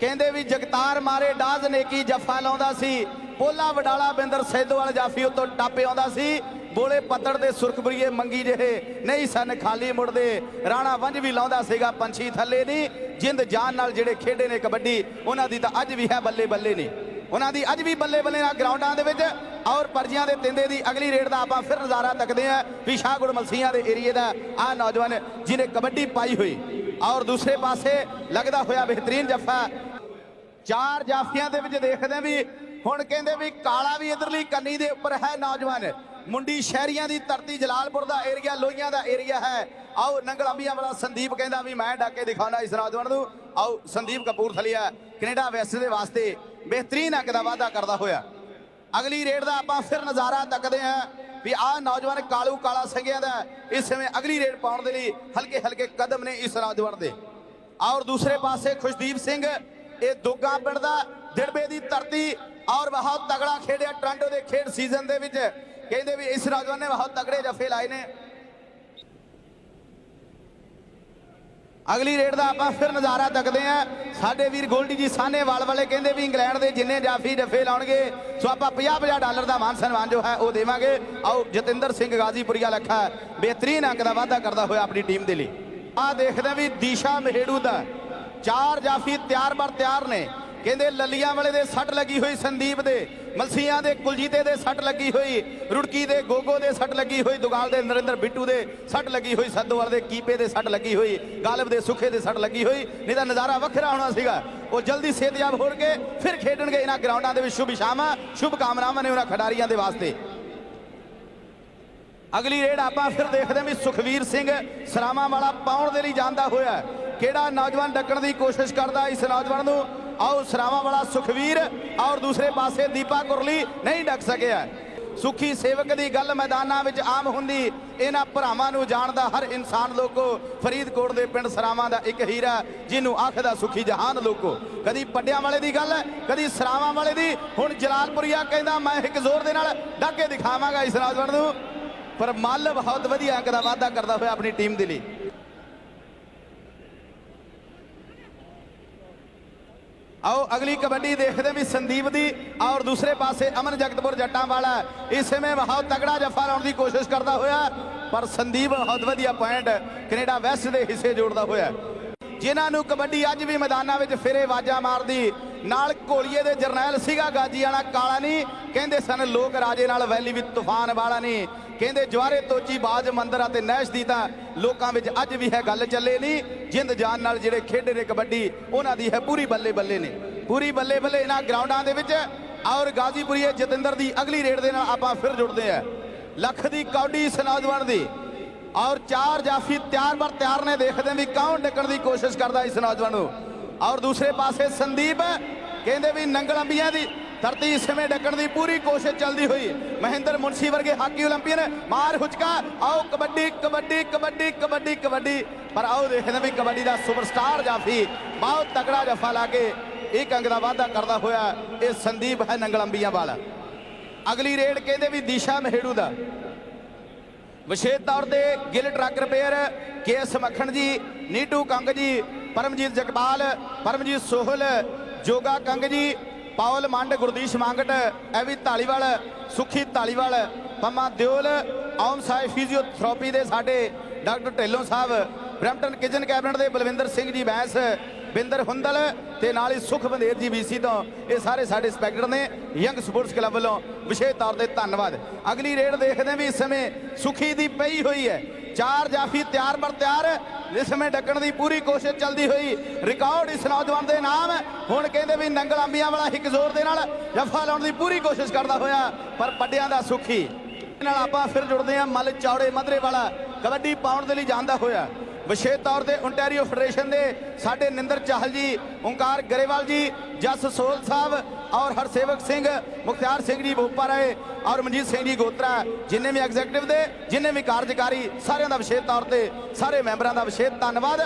[SPEAKER 1] ਕਹਿੰਦੇ ਵੀ ਜਗਤਾਰ ਮਾਰੇ ਡਾਜ਼ ਨੇਕੀ ਜੱਫਾ ਲਾਉਂਦਾ ਸੀ। ਪੋਲਾ ਵਡਾਲਾ ਬਿੰਦਰ ਸੈਦੋਵਾਲ ਜਾਫੀ ਉਤੋਂ ਟਾਪੇ ਆਉਂਦਾ ਸੀ। ਬੋਲੇ ਪੱਤੜ ਦੇ ਸੁਰਖਬਰੀਏ ਮੰਗੀ ਜਿਹੇ। ਨਹੀਂ ਸਨ ਖਾਲੀ ਮੁੜਦੇ। ਰਾਣਾ ਵੰਜ ਵੀ ਲਾਉਂਦਾ ਸੀਗਾ ਪੰਛੀ ਥੱਲੇ ਨਹੀਂ ਜਿੰਦ ਜਾਨ ਨਾਲ ਜਿਹੜੇ ਖੇਡੇ ਨੇ ਕਬੱਡੀ, ਉਹਨਾਂ ਦੀ ਤਾਂ ਅੱਜ ਵੀ ਹੈ ਬੱਲੇ ਬੱਲੇ ਨਹੀਂ। ਉਹਨਾਂ ਦੀ ਅੱਜ ਵੀ ਬੱਲੇ ਬੱਲੇ ਨਾਲ ਗਰਾਊਂਡਾਂ ਦੇ ਵਿੱਚ ਔਰ ਪਰਜੀਆਂ ਦੇ ਤਿੰਦੇ ਦੀ ਅਗਲੀ ਰੇਡ ਦਾ ਆਪਾਂ ਫਿਰ ਨਜ਼ਾਰਾ ਤੱਕਦੇ ਆਂ ਵੀ ਸ਼ਾਹਗੁੜ ਮਲਸੀਆਂ ਦੇ ਏਰੀਏ ਦਾ ਆਹ ਨੌਜਵਾਨ ਜਿਹਨੇ ਕਬੱਡੀ ਪਾਈ ਹੋਈ। ਔਰ ਦੂਸਰੇ ਪਾਸੇ ਲੱਗਦਾ ਹੋਇਆ ਬਿਹਤਰੀਨ ਜੱਫਾ। ਚਾਰ ਜਾਫੀਆਂ ਦੇ ਵਿੱਚ ਦੇਖਦੇ ਵੀ ਹੁਣ ਕਹਿੰਦੇ ਵੀ ਕਾਲਾ ਵੀ ਇਧਰਲੀ ਕੰਨੀ ਦੇ ਉੱਪਰ ਹੈ ਨੌਜਵਾਨ। ਮੁੰਡੀ ਸ਼ਹਿਰੀਆਂ ਦੀ ਧਰਤੀ ਜਲਾਲਪੁਰ ਦਾ ਏਰੀਆ, ਲੋਹੀਆਂ ਦਾ ਏਰੀਆ ਹੈ। ਆਓ ਨੰਗਲਾਂਬੀਆਂ ਵਾਲਾ ਸੰਦੀਪ ਕਹਿੰਦਾ ਵੀ ਮੈਂ ਡਾਕੇ ਦਿਖਾਉਣਾ ਇਸ ਨੌਜਵਾਨ ਨੂੰ। ਆਓ ਸੰਦੀਪ ਕਪੂਰਥਲੀਆ ਕੈਨੇਡਾ ਵੈਸਟ ਦੇ ਵਾਸਤੇ ਬਿਹਤਰੀਨ ਅੰਕ ਦਾ ਵਾਅਦਾ ਕਰਦਾ ਹੋਇਆ। ਅਗਲੀ ਰੇਡ ਦਾ ਆਪਾਂ ਫਿਰ ਨਜ਼ਾਰਾ ਤੱਕਦੇ ਹਾਂ ਵੀ ਆਹ ਨੌਜਵਾਨ ਕਾਲੂ ਕਾਲਾ ਸੰਗਿਆ ਦਾ ਇਸ ਸਮੇਂ ਅਗਲੀ ਰੇਡ ਪਾਉਣ ਦੇ ਲਈ ਹਲਕੇ ਹਲਕੇ ਕਦਮ ਨੇ ਇਸ ਨੌਜਵਾਨ ਦੇ। ਔਰ ਦੂਸਰੇ ਪਾਸੇ ਖੁਸ਼ਦੀਪ ਸਿੰਘ, ਇਹ ਦੁੱਗਾ ਪਿੰਡ ਦਾ ਦਿੜਬੇ ਦੀ ਧਰਤੀ ਔਰ ਬਹੁਤ ਤਗੜਾ ਖੇਡਿਆ ਟੋਰਾਂਟੋ ਦੇ ਖੇਡ ਸੀਜ਼ਨ ਦੇ ਵਿੱਚ। ਕਹਿੰਦੇ ਵੀ ਇਸ ਨੌਜਵਾਨ ਨੇ ਬਹੁਤ ਤਗੜੇ ਜੱਫੇ ਲਾਏ ਨੇ। ਅਗਲੀ ਰੇਡ ਦਾ ਆਪਾਂ ਫਿਰ ਨਜ਼ਾਰਾ ਤੱਕਦੇ ਆ ਸਾਡੇ ਵੀਰ ਗੋਲਡੀ ਜੀ ਸਾਹਨੇਵਾਲ ਵਾਲੇ ਕਹਿੰਦੇ ਵੀ ਇੰਗਲੈਂਡ ਦੇ ਜਿੰਨੇ ਜਾਫੀ ਜਫੇ ਲਾਉਣਗੇ, ਸੋ ਆਪਾਂ 50 50 ਡਾਲਰ ਦਾ ਮਾਨ ਸਨਮਾਨ ਜੋ ਹੈ ਉਹ ਦੇਵਾਂਗੇ। ਆਓ, ਜਤਿੰਦਰ ਸਿੰਘ ਗਾਜ਼ੀਪੁਰੀਆ ਲੱਖਾ ਬਿਹਤਰੀਨ ਅੰਕ ਦਾ ਵਾਅਦਾ ਕਰਦਾ ਹੋਇਆ ਆਪਣੀ ਟੀਮ ਦੇ ਲਈ। ਆ ਦੇਖਦੇ ਹਾਂ ਵੀ ਦੀਸ਼ਾ ਮਹੇੜੂ ਦਾ ਚਾਰ ਜਾਫੀ ਤਿਆਰ ਬਰ ਤਿਆਰ ਨੇ। ਕਹਿੰਦੇ ਲੱਲੀਆਂ ਵਾਲੇ ਦੇ ਸੱਟ ਲੱਗੀ ਹੋਈ ਸੰਦੀਪ ਦੇ, ਮਲਸੀਆਂ ਦੇ, ਕੁਲਜੀਤੇ ਦੇ ਸੱਟ ਲੱਗੀ ਹੋਈ, ਰੁੜਕੀ ਦੇ, ਗੋਗੋ ਦੇ ਸੱਟ ਲੱਗੀ ਹੋਈ, ਦੁਗਾਲ ਦੇ, ਨਰਿੰਦਰ ਬਿੱਟੂ ਦੇ ਸੱਟ ਲੱਗੀ ਹੋਈ, ਸੱਦੋਵਾਲ ਦੇ, ਕੀਪੇ ਦੇ ਸੱਟ ਲੱਗੀ ਹੋਈ, ਗਾਲਬ ਦੇ, ਸੁਖੇ ਦੇ ਸੱਟ ਲੱਗੀ ਹੋਈ, ਨਹੀਂ ਤਾਂ ਨਜ਼ਾਰਾ ਵੱਖਰਾ ਹੋਣਾ ਸੀਗਾ। ਉਹ ਜਲਦੀ ਸਿਹਤਯਾਬ ਹੋਣਗੇ ਫਿਰ ਖੇਡਣਗੇ ਇਹਨਾਂ ਗਰਾਊਂਡਾਂ ਦੇ ਵਿੱਚ। ਸ਼ੁਭ ਸ਼ਾਮਾਂ, ਸ਼ੁਭ ਕਾਮਨਾਵਾਂ ਨੇ ਉਹਨਾਂ ਖਿਡਾਰੀਆਂ ਦੇ ਵਾਸਤੇ। ਅਗਲੀ ਰੇਡ ਆਪਾਂ ਫਿਰ ਦੇਖਦੇ ਹਾਂ ਵੀ ਸੁਖਵੀਰ ਸਿੰਘ ਸਰਾਵਾਂ ਵਾਲਾ ਪਾਉਣ ਦੇ ਲਈ ਜਾਂਦਾ ਹੋਇਆ ਕਿਹੜਾ ਨੌਜਵਾਨ ਡੱਕਣ ਦੀ ਕੋਸ਼ਿਸ਼ ਕਰਦਾ ਇਸ ਨੌਜਵਾਨ ਨੂੰ? ਆਓ ਸਰਾਵਾਂ ਵਾਲਾ ਸੁਖਵੀਰ ਔਰ ਦੂਸਰੇ ਪਾਸੇ ਦੀਪਾ ਕੁਰਲੀ ਨਹੀਂ ਡੱਕ ਸਕਿਆ। ਸੁਖੀ ਸੇਵਕ ਦੀ ਗੱਲ ਮੈਦਾਨਾਂ ਵਿੱਚ ਆਮ ਹੁੰਦੀ। ਇਹਨਾਂ ਭਰਾਵਾਂ ਨੂੰ ਜਾਣਦਾ ਹਰ ਇਨਸਾਨ ਲੋਕੋ। ਫਰੀਦਕੋਟ ਦੇ ਪਿੰਡ ਸਰਾਵਾਂ ਦਾ ਇੱਕ ਹੀਰਾ, ਜਿਹਨੂੰ ਆਖਦਾ ਸੁਖੀ ਜਹਾਨ ਲੋਕੋ। ਕਦੀ ਪੱਡਿਆਂ ਵਾਲੇ ਦੀ ਗੱਲ, ਕਦੀ ਸਰਾਵਾਂ ਵਾਲੇ ਦੀ। ਹੁਣ ਜਲਾਲਪੁਰੀਆ ਕਹਿੰਦਾ, ਮੈਂ ਇੱਕ ਜ਼ੋਰ ਦੇ ਨਾਲ ਡੱਕ ਕੇ ਦਿਖਾਵਾਂਗਾ ਇਸ ਨੌਜਵਾਨ ਨੂੰ। ਪਰ ਮੱਲ ਬਹੁਤ ਵਧੀਆ ਅੰਕ ਦਾ ਵਾਅਦਾ ਕਰਦਾ ਹੋਇਆ ਆਪਣੀ ਟੀਮ ਦੇ ਲਈ। ਆਓ, ਅਗਲੀ ਕਬੱਡੀ ਦੇਖਦੇ ਵੀ ਸੰਦੀਪ ਦੀ, ਔਰ ਦੂਸਰੇ ਪਾਸੇ ਅਮਨ ਜਗਤਪੁਰ ਜੱਟਾਂ ਵਾਲਾ ਇਸ ਸਮੇਂ ਬਹੁਤ ਤਗੜਾ ਜੱਫਾ ਲਾਉਣ ਦੀ ਕੋਸ਼ਿਸ਼ ਕਰਦਾ ਹੋਇਆ, ਪਰ ਸੰਦੀਪ ਬਹੁਤ ਵਧੀਆ ਪੁਆਇੰਟ ਕੈਨੇਡਾ ਵੈਸਟ ਦੇ ਹਿੱਸੇ ਜੋੜਦਾ ਹੋਇਆ। ਜਿਨ੍ਹਾਂ ਨੂੰ ਕਬੱਡੀ ਅੱਜ ਵੀ ਮੈਦਾਨਾਂ ਵਿੱਚ ਫਿਰੇ ਆਵਾਜ਼ਾਂ ਮਾਰਦੀ, ਨਾਲ ਘੋਲੀਏ ਦੇ ਜਰਨੈਲ ਸੀਗਾ, ਗਾਜੀ ਵਾਲਾ ਕਾਲਾ ਨਹੀਂ ਕਹਿੰਦੇ ਸਨ, ਲੋਕ ਰਾਜੇ ਨਾਲ ਵੈਲੀ ਵਿੱਚ ਤੂਫਾਨ ਵਾਲਾ ਨਹੀਂ ਕਹਿੰਦੇ ਜਵਾਰੇ ਤੋਚੀ ਬਾਜ ਮੰਦਰ ਅਤੇ ਨੈਸ਼ ਦੀ ਤਾਂ ਲੋਕਾਂ ਵਿੱਚ ਅੱਜ ਵੀ ਹੈ ਗੱਲ ਚੱਲੇ ਨਹੀਂ। ਜਿੰਦ ਜਾਨ ਨਾਲ ਜਿਹੜੇ ਖੇਡੇ ਨੇ ਕਬੱਡੀ, ਉਹਨਾਂ ਦੀ ਹੈ ਪੂਰੀ ਬੱਲੇ ਬੱਲੇ ਨੇ। ਪੂਰੀ ਬੱਲੇ ਬੱਲੇ ਇਹਨਾਂ ਗਰਾਊਂਡਾਂ ਦੇ ਵਿੱਚ। ਔਰ ਗਾਜ਼ੀਪੁਰੀਏ ਜਤਿੰਦਰ ਦੀ ਅਗਲੀ ਰੇਡ ਦੇ ਨਾਲ ਆਪਾਂ ਫਿਰ ਜੁੜਦੇ ਆ ਲੱਖ ਦੀ ਕੌਡੀ ਇਸ ਨੌਜਵਾਨ ਦੀ। ਔਰ ਚਾਰ ਜਾਫੀ ਤਿਆਰ ਬਰ ਤਿਆਰ ਨੇ, ਦੇਖਦੇ ਵੀ ਕੌਣ ਡਿੱਗਣ ਦੀ ਕੋਸ਼ਿਸ਼ ਕਰਦਾ ਇਸ ਨੌਜਵਾਨ ਨੂੰ। ਔਰ ਦੂਸਰੇ ਪਾਸੇ ਸੰਦੀਪ, ਕਹਿੰਦੇ ਵੀ ਨੰਗਲ ਅੰਬੀਆਂ ਦੀ ਧਰਤੀ ਸਮੇਂ ਡੱਕਣ ਦੀ ਪੂਰੀ ਕੋਸ਼ਿਸ਼ ਚੱਲਦੀ ਹੋਈ। ਮਹਿੰਦਰ ਮੁੰਸ਼ੀ ਵਰਗੇ ਹਾਕੀ 올림픽ਨ ਮਾਰ ਹੁਚਕਾ। ਆਓ ਕਬੱਡੀ ਕਬੱਡੀ ਕਬੱਡੀ ਕਬੱਡੀ ਕਬੱਡੀ। ਪਰ ਆਓ ਦੇਖਦੇ ਵੀ ਕਬੱਡੀ ਦਾ ਸੁਪਰਸਟਾਰ ਜਾਫੀ ਬਹੁਤ ਤਕੜਾ ਜਫਾ ਲਾ ਕੇ ਇੱਕ ਅੰਗ ਦਾ ਵਾਅਦਾ ਕਰਦਾ ਹੋਇਆ ਇਹ ਸੰਦੀਪ ਹੈ ਨੰਗਲੰਬੀਆਂ ਵਾਲਾ। ਅਗਲੀ ਰੇਡ ਕਹਿੰਦੇ ਵੀ ਦਿਸ਼ਾ ਮਹਿੜੂ ਦਾ। ਵਿਸ਼ੇਸ਼ ਤੌਰ ਤੇ Gill truck repair KS Makhan ji, Neetu Kang ਜੀ, ਪਰਮਜੀਤ ਜਗਬਾਲ, ਪਰਮਜੀਤ ਸੋਹਲ, ਜੋਗਾ ਕੰਗ ਜੀ ਪਾਵਲ ਮੰਡ ਗੁਰਦੀਸ਼ ਮੰਗਟ ਐਵੀ ਢਾਲੀਵਾਲ ਸੁਖੀ ਢਾਲੀਵਾਲ ਪੰਮਾ ਦਿਓਲ ਔਮ ਸਾਹਿਬ ਫਿਜ਼ੀਓਥੈਰੇਪੀ ਦੇ ਸਾਡੇ doctor Dhillon Sahib, Brampton kitchen cabinet ਦੇ ਬਲਵਿੰਦਰ ਸਿੰਘ ਜੀ ਬੈਂਸ, ਬਿੰਦਰ ਹੁੰਦਲ ਤੇ ਨਾਲ ਹੀ ਸੁਖ ਬੰਦੇਰ ਜੀ ਵੀਸੀ ਤੋਂ, ਇਹ ਸਾਰੇ ਸਾਡੇ ਸਪੈਕਟਰ ਨੇ, ਯੰਗ ਸਪੋਰਟਸ ਕਲੱਬ ਵੱਲੋਂ ਵਿਸ਼ੇਸ਼ ਤੌਰ ਤੇ ਧੰਨਵਾਦ। ਅਗਲੀ ਰੇਡ ਦੇਖਦੇ ਹਾਂ ਵੀ ਇਸ ਸਮੇਂ ਸੁਖੀ ਦੀ ਪਈ ਹੋਈ ਹੈ। ਚਾਰ ਜਾਫੀ ਤਿਆਰ ਬਰ ਤਿਆਰ। ਇਸ ਸਮੇਂ ਡੱਕਣ ਦੀ ਪੂਰੀ ਕੋਸ਼ਿਸ਼ ਚੱਲਦੀ ਹੋਈ। ਰਿਕਾਰਡ ਇਸ ਨੌਜਵਾਨ ਦੇ ਨਾਮ। ਹੁਣ ਕਹਿੰਦੇ ਵੀ ਨੰਗਲ ਅੰਬੀਆਂ ਵਾਲਾ ਇੱਕ ਜ਼ੋਰ ਦੇ ਨਾਲ ਜੱਫਾ ਲਾਉਣ ਦੀ ਪੂਰੀ ਕੋਸ਼ਿਸ਼ ਕਰਦਾ ਹੋਇਆ। ਪਰ ਪੱਡਿਆਂ ਦਾ ਸੁਖੀ। ਨਾਲ ਆਪਾਂ ਫਿਰ ਜੁੜਦੇ ਹਾਂ ਮੱਲ ਚੌੜੇ ਮਧਰੇ ਵਾਲਾ। ਕਬੱਡੀ ਪਾਉਣ ਦੇ ਲਈ ਜਾਂਦਾ ਹੋਇਆ। ਵਿਸ਼ੇਸ਼ ਤੌਰ ਤੇ ਓਨਟਾਰੀਓ ਫੈਡਰੇਸ਼ਨ ਦੇ ਸਾਡੇ ਨਿੰਦਰ ਚਾਹਲ ਜੀ, ਓਂਕਾਰ ਗਰੇਵਾਲ ਜੀ, ਜਸ ਸੋਲ ਸਾਹਿਬ ਔਰ ਹਰਸੇਵਕ ਸਿੰਘ, ਮੁਖਤਿਆਰ ਸਿੰਘ ਜੀ ਭੋਪਾ ਰਾਏ ਔਰ ਮਨਜੀਤ ਸਿੰਘ ਜੀ ਗੋਤਰਾ, ਜਿੰਨੇ ਵੀ ਐਗਜ਼ੈਕਟਿਵ ਦੇ, ਜਿੰਨੇ ਵੀ ਕਾਰਜਕਾਰੀ, ਸਾਰਿਆਂ ਦਾ ਵਿਸ਼ੇਸ਼ ਤੌਰ ਤੇ, ਸਾਰੇ ਮੈਂਬਰਾਂ ਦਾ ਵਿਸ਼ੇਸ਼ ਧੰਨਵਾਦ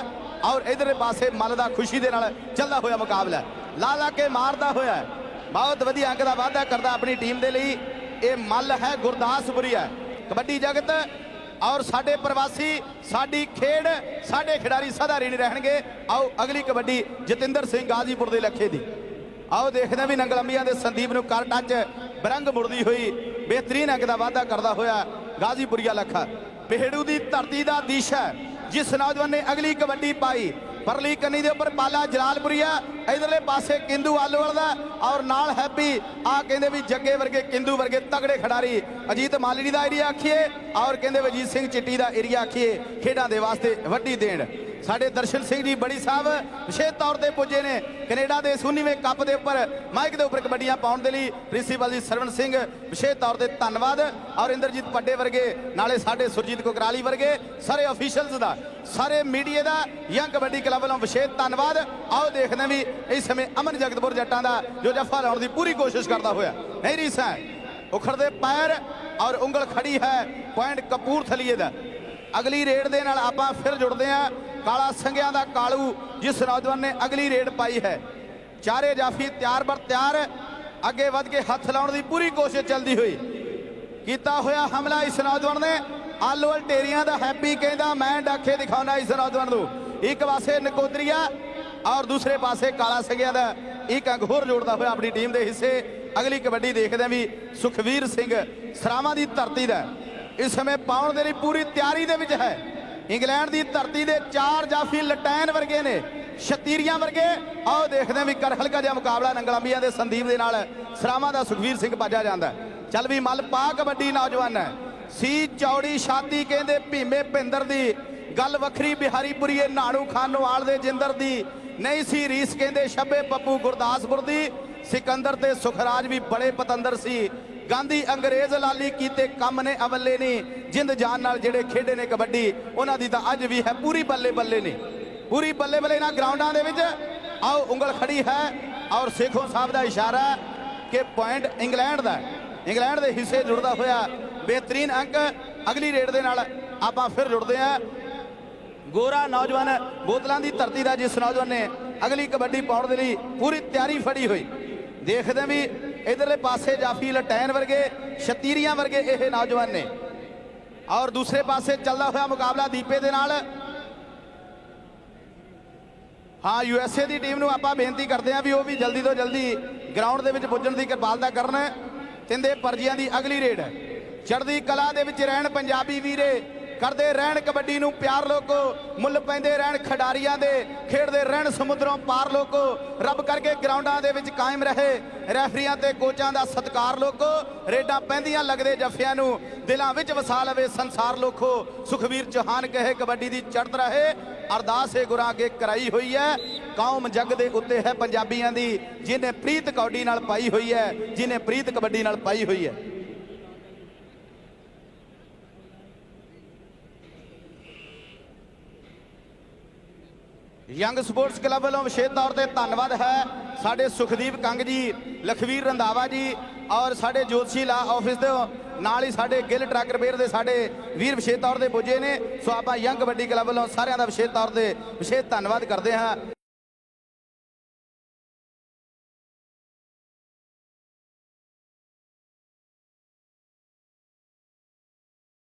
[SPEAKER 1] ਔਰ ਇਧਰਲੇ ਪਾਸੇ ਮੱਲ ਦਾ ਖੁਸ਼ੀ ਦੇ ਨਾਲ ਚੱਲਦਾ ਹੋਇਆ ਮੁਕਾਬਲਾ ਲਾ ਲਾ ਕੇ ਮਾਰਦਾ ਹੋਇਆ ਬਹੁਤ ਵਧੀਆ ਅੰਕ ਦਾ ਵਾਅਦਾ ਕਰਦਾ ਆਪਣੀ ਟੀਮ ਦੇ ਲਈ। ਇਹ ਮੱਲ ਹੈ ਗੁਰਦਾਸਪੁਰੀ ਹੈ। ਕਬੱਡੀ ਜਗਤ ਔਰ ਸਾਡੇ ਪ੍ਰਵਾਸੀ, ਸਾਡੀ ਖੇਡ, ਸਾਡੇ ਖਿਡਾਰੀ ਸਦਾ ਰੀਣ ਰਹਿਣਗੇ। ਆਓ ਅਗਲੀ ਕਬੱਡੀ ਜਤਿੰਦਰ ਸਿੰਘ ਗਾਜ਼ੀਪੁਰ ਦੇ ਲੱਖੇ ਦੀ। ਆਓ ਦੇਖਦੇ ਹਾਂ ਵੀ ਨੰਗਲੰਬੀਆਂ ਦੇ ਸੰਦੀਪ ਨੂੰ ਕਰ ਟੱਚ ਬਰੰਗ ਮੁੜਦੀ ਹੋਈ ਬਿਹਤਰੀਨ ਅੰਕ ਦਾ ਵਾਅਦਾ ਕਰਦਾ ਹੋਇਆ ਗਾਜ਼ੀਪੁਰੀਆ ਲੱਖਾ। ਪੇੜੂ ਦੀ ਧਰਤੀ ਦਾ ਦੀਸ਼ ਹੈ ਜਿਸ ਨੌਜਵਾਨ ਨੇ ਅਗਲੀ ਕਬੱਡੀ ਪਾਈ ਪਰਲੀ ਕੰਨੀ ਦੇ ਉੱਪਰ ਪਾਲਾ ਜਲਾਲਪੁਰੀਆ ਇਧਰਲੇ ਪਾਸੇ ਕਿੰਦੂ ਆਲੋਵਾਲ ਦਾ, ਔਰ ਨਾਲ ਹੈਪੀ, ਆ ਕਹਿੰਦੇ ਵੀ ਜੱਗੇ ਵਰਗੇ, ਕਿੰਦੂ ਵਰਗੇ ਤਗੜੇ ਖਿਡਾਰੀ। ਅਜੀਤ ਮਾਲੀਨੀ ਦਾ ਏਰੀਆ ਆਖੀਏ, ਔਰ ਕਹਿੰਦੇ ਵਜੀਤ ਸਿੰਘ ਚਿੱਟੀ ਦਾ ਏਰੀਆ ਆਖੀਏ, ਖੇਡਾਂ ਦੇ ਵਾਸਤੇ ਵੱਡੀ ਦੇਣ। ਸਾਡੇ ਦਰਸ਼ਨ ਸਿੰਘ ਜੀ ਬੜੀ ਸਾਹਿਬ ਵਿਸ਼ੇਸ਼ ਤੌਰ ਤੇ ਪੁੱਜੇ ਨੇ ਕੈਨੇਡਾ ਦੇ 19ਵੇਂ ਕੱਪ ਦੇ ਉੱਪਰ ਮਾਈਕ ਦੇ ਉੱਪਰ ਕਬੱਡੀਆਂ ਪਾਉਣ ਦੇ ਲਈ ਪ੍ਰਿੰਸੀਪਲ ਜੀ ਸਰਵਣ ਸਿੰਘ ਵਿਸ਼ੇਸ਼ ਤੌਰ ਤੇ ਧੰਨਵਾਦ। ਔਰ ਇੰਦਰਜੀਤ ਪੱਡੇ ਵਰਗੇ, ਨਾਲੇ ਸਾਡੇ ਸੁਰਜੀਤ ਕੋਕਰਾਲੀ ਵਰਗੇ, ਸਾਰੇ ਅਫੀਸ਼ੀਅਲਸ ਦਾ, ਸਾਰੇ ਮੀਡੀਆ ਦਾ ਯੰਗ ਕਬੱਡੀ ਕਲੱਬ ਵੱਲੋਂ ਵਿਸ਼ੇਸ਼ ਧੰਨਵਾਦ। ਆਓ ਦੇਖਦੇ ਹਾਂ ਵੀ ਇਸ ਸਮੇਂ ਅਮਨ ਜਗਤਪੁਰ ਜੱਟਾਂ ਦਾ ਜੋ ਜੱਫਾ ਲਾਉਣ ਦੀ ਪੂਰੀ ਕੋਸ਼ਿਸ਼ ਕਰਦਾ ਹੋਇਆ। ਨਹੀਂ ਰੀਸਾ ਉਖੜਦੇ ਪੈਰ ਔਰ ਉਂਗਲ ਖੜੀ ਹੈ ਪੁਆਇੰਟ ਕਪੂਰਥਲੀਏ ਦਾ ਅਗਲੀ ਰੇਡ ਦੇ ਨਾਲ ਆਪਾਂ ਫਿਰ ਜੁੜਦੇ ਹਾਂ। ਕਾਲਾ ਸੰਗਿਆਂ ਦਾ ਕਾਲੂ, ਜਿਸ ਨੌਜਵਾਨ ਨੇ ਅਗਲੀ ਰੇਡ ਪਾਈ ਹੈ। ਚਾਰੇ ਜਾਫੀ ਤਿਆਰ ਬਰ ਤਿਆਰ, ਅੱਗੇ ਵੱਧ ਕੇ ਹੱਥ ਲਾਉਣ ਦੀ ਪੂਰੀ ਕੋਸ਼ਿਸ਼ ਚੱਲਦੀ ਹੋਈ। ਕੀਤਾ ਹੋਇਆ ਹਮਲਾ ਇਸ ਨੌਜਵਾਨ ਨੇ। ਆਲੋਲ ਢੇਰੀਆਂ ਦਾ ਹੈਪੀ ਕਹਿੰਦਾ, ਮੈਂ ਡਾਕੇ ਦਿਖਾਉਣਾ ਇਸ ਨੌਜਵਾਨ ਨੂੰ। ਇੱਕ ਪਾਸੇ ਨਕੋਦਰੀਆ ਔਰ ਦੂਸਰੇ ਪਾਸੇ ਕਾਲਾ ਸੰਗਿਆ ਦਾ ਇੱਕ ਅੰਗ ਹੋਰ ਜੋੜਦਾ ਹੋਇਆ ਆਪਣੀ ਟੀਮ ਦੇ ਹਿੱਸੇ। ਅਗਲੀ ਕਬੱਡੀ ਦੇਖਦੇ ਹਾਂ ਵੀ ਸੁਖਵੀਰ ਸਿੰਘ ਸਰਾਵਾਂ ਦੀ ਧਰਤੀ ਦਾ ਇਸ ਸਮੇਂ ਪਾਉਣ ਦੇ ਲਈ ਪੂਰੀ ਤਿਆਰੀ ਦੇ ਵਿੱਚ ਹੈ। ਇੰਗਲੈਂਡ ਦੀ ਧਰਤੀ ਦੇ ਚਾਰ ਜਾਫੀ ਲਟੈਨ ਵਰਗੇ ਨੇ, ਸ਼ਤੀਰੀਆਂ ਵਰਗੇ। ਆਓ ਦੇਖਦੇ ਹਾਂ ਵੀ ਕਰ ਹਲਕਾ ਜਿਹਾ ਮੁਕਾਬਲਾ ਨੰਗਲਾਂਬੀਆਂ ਦੇ ਸੰਦੀਪ ਦੇ ਨਾਲ। ਸਰਾਵਾਂ ਦਾ ਸੁਖਵੀਰ ਸਿੰਘ ਬਾਜਾ ਜਾਂਦਾ ਚੱਲ ਵੀ ਮੱਲ ਪਾ ਕਬੱਡੀ ਨੌਜਵਾਨ ਹੈ। ਸੀ ਚੌੜੀ ਛਾਤੀ ਕਹਿੰਦੇ ਭੀਮੇ ਭਿੰਦਰ ਦੀ। ਗੱਲ ਵੱਖਰੀ ਬਿਹਾਰੀਪੁਰੀ ਇਹ ਨਾਣੂ ਖਾਨੋਵਾਲ ਦੇ ਜਿੰਦਰ ਦੀ। ਨਹੀਂ ਸੀ ਰੀਸ ਕਹਿੰਦੇ ਸ਼ੱਬੇ ਪੱਪੂ ਗੁਰਦਾਸਪੁਰ ਦੀ। ਸਿਕੰਦਰ ਤੇ ਸੁਖਰਾਜ ਵੀ ਬੜੇ ਪਤੰਦਰ ਸੀ। ਗਾਂਧੀ ਅੰਗਰੇਜ਼ ਲਾਲੀ ਕੀਤੇ ਕੰਮ ਨੇ ਅਵੱਲੇ ਨਹੀਂ, ਜਿੰਦ ਜਾਨ ਨਾਲ ਜਿਹੜੇ ਖੇਡੇ ਨੇ ਕਬੱਡੀ, ਉਹਨਾਂ ਦੀ ਤਾਂ ਅੱਜ ਵੀ ਹੈ ਪੂਰੀ ਬੱਲੇ ਬੱਲੇ ਨੇ ਪੂਰੀ ਬੱਲੇ ਬੱਲੇ ਨਾ ਗਰਾਊਂਡਾਂ ਦੇ ਵਿੱਚ। ਆਓ, ਉਂਗਲ ਖੜੀ ਹੈ ਔਰ ਸੇਖੋ ਸਾਹਿਬ ਦਾ ਇਸ਼ਾਰਾ ਕਿ ਪੁਆਇੰਟ ਇੰਗਲੈਂਡ ਦਾ ਇੰਗਲੈਂਡ ਦੇ ਹਿੱਸੇ ਜੁੜਦਾ ਹੋਇਆ ਬਿਹਤਰੀਨ ਅੰਕ ਅਗਲੀ ਰੇਡ ਦੇ ਨਾਲ ਆਪਾਂ ਫਿਰ ਜੁੜਦੇ ਹਾਂ। ਗੋਰਾ ਨੌਜਵਾਨ ਬੋਤਲਾਂ ਦੀ ਧਰਤੀ ਦਾ ਜਿਸ ਨੌਜਵਾਨ ਨੇ ਅਗਲੀ ਕਬੱਡੀ ਪਾਉਣ ਦੇ ਲਈ ਪੂਰੀ ਤਿਆਰੀ ਫੜੀ ਹੋਈ। ਦੇਖਦੇ ਵੀ ਇਧਰਲੇ ਪਾਸੇ ਜਾਫੀ ਲਟੈਨ ਵਰਗੇ, ਸ਼ਤੀਰੀਆਂ ਵਰਗੇ ਇਹ ਨੌਜਵਾਨ ਨੇ। ਔਰ ਦੂਸਰੇ ਪਾਸੇ ਚੱਲਦਾ ਹੋਇਆ ਮੁਕਾਬਲਾ ਦੀਪੇ ਦੇ ਨਾਲ। ਹਾਂ ਯੂਐਸਏ ਦੀ ਟੀਮ ਨੂੰ ਆਪਾਂ ਬੇਨਤੀ ਕਰਦੇ ਹਾਂ ਵੀ ਉਹ ਵੀ ਜਲਦੀ ਤੋਂ ਜਲਦੀ ਗਰਾਊਂਡ ਦੇ ਵਿੱਚ ਪੁੱਜਣ ਦੀ ਕਿਰਪਾਲਤਾ ਕਰਨ। ਤਿੰਦੇ ਪਰਜੀਆਂ ਦੀ ਅਗਲੀ ਰੇਡ। ਚੜ੍ਹਦੀ ਕਲਾ ਦੇ ਵਿੱਚ ਰਹਿਣ ਪੰਜਾਬੀ ਵੀਰੇ ਕਰਦੇ ਰਹਿਣ ਕਬੱਡੀ ਨੂੰ ਪਿਆਰ ਲੋਕੋ, ਮੁੱਲ ਪੈਂਦੇ ਰਹਿਣ ਖਿਡਾਰੀਆਂ ਦੇ, ਖੇਡਦੇ ਰਹਿਣ ਸਮੁੰਦਰੋਂ ਪਾਰ ਲੋਕੋ। ਰੱਬ ਕਰਕੇ ਗਰਾਊਂਡਾਂ ਦੇ ਵਿੱਚ ਕਾਇਮ ਰਹੇ, ਰੈਫਰੀਆਂ ਤੇ ਕੋਚਾਂ ਦਾ ਸਤਿਕਾਰ ਲੋਕੋ। ਰੇਡਾਂ ਪੈਂਦੀਆਂ ਲੱਗਦੇ ਜੱਫਿਆਂ ਨੂੰ, ਦਿਲਾਂ ਵਿੱਚ ਵਸਾ ਲਵੇ ਸੰਸਾਰ ਲੋਕੋ। ਸੁਖਵੀਰ ਚੌਹਾਨ ਕਹੇ ਕਬੱਡੀ ਦੀ ਚੜ੍ਹਤ ਰਹੇ, ਅਰਦਾਸ ਏ ਗੁਰਾਂ ਅੱਗੇ ਕਰਾਈ ਹੋਈ ਹੈ। ਕੌਮ ਜੱਗ ਦੇ ਉੱਤੇ ਹੈ ਪੰਜਾਬੀਆਂ ਦੀ, ਜਿਨੇ ਪ੍ਰੀਤ ਕੌਡੀ ਨਾਲ ਪਾਈ ਹੋਈ ਹੈ, ਜਿਨੇ ਪ੍ਰੀਤ ਕਬੱਡੀ ਨਾਲ ਪਾਈ ਹੋਈ ਹੈ। ਯੰਗ ਸਪੋਰਟਸ ਕਲੱਬ ਵੱਲੋਂ ਵਿਸ਼ੇਸ਼ ਤੌਰ ਤੇ ਧੰਨਵਾਦ ਹੈ ਸਾਡੇ ਸੁਖਦੀਪ ਕੰਗ ਜੀ, ਲਖਵੀਰ ਰੰਧਾਵਾ ਜੀ ਔਰ ਸਾਡੇ ਜੋਤਸ਼ੀ ਲਾ ਆਫਿਸ ਦੇ ਨਾਲ ਹੀ ਸਾਡੇ ਗਿੱਲ ਟਰੱਕ ਰਿਪੇਅਰ ਦੇ ਸਾਡੇ ਵੀਰ ਵਿਸ਼ੇਸ਼ ਤੌਰ ਤੇ ਪੁੱਜੇ ਨੇ। ਸੋ ਆਪਾਂ ਯੰਗ ਕਬੱਡੀ ਕਲੱਬ ਵੱਲੋਂ ਸਾਰਿਆਂ ਦਾ ਵਿਸ਼ੇਸ਼ ਤੌਰ ਤੇ ਵਿਸ਼ੇਸ਼ ਧੰਨਵਾਦ ਕਰਦੇ ਹਾਂ।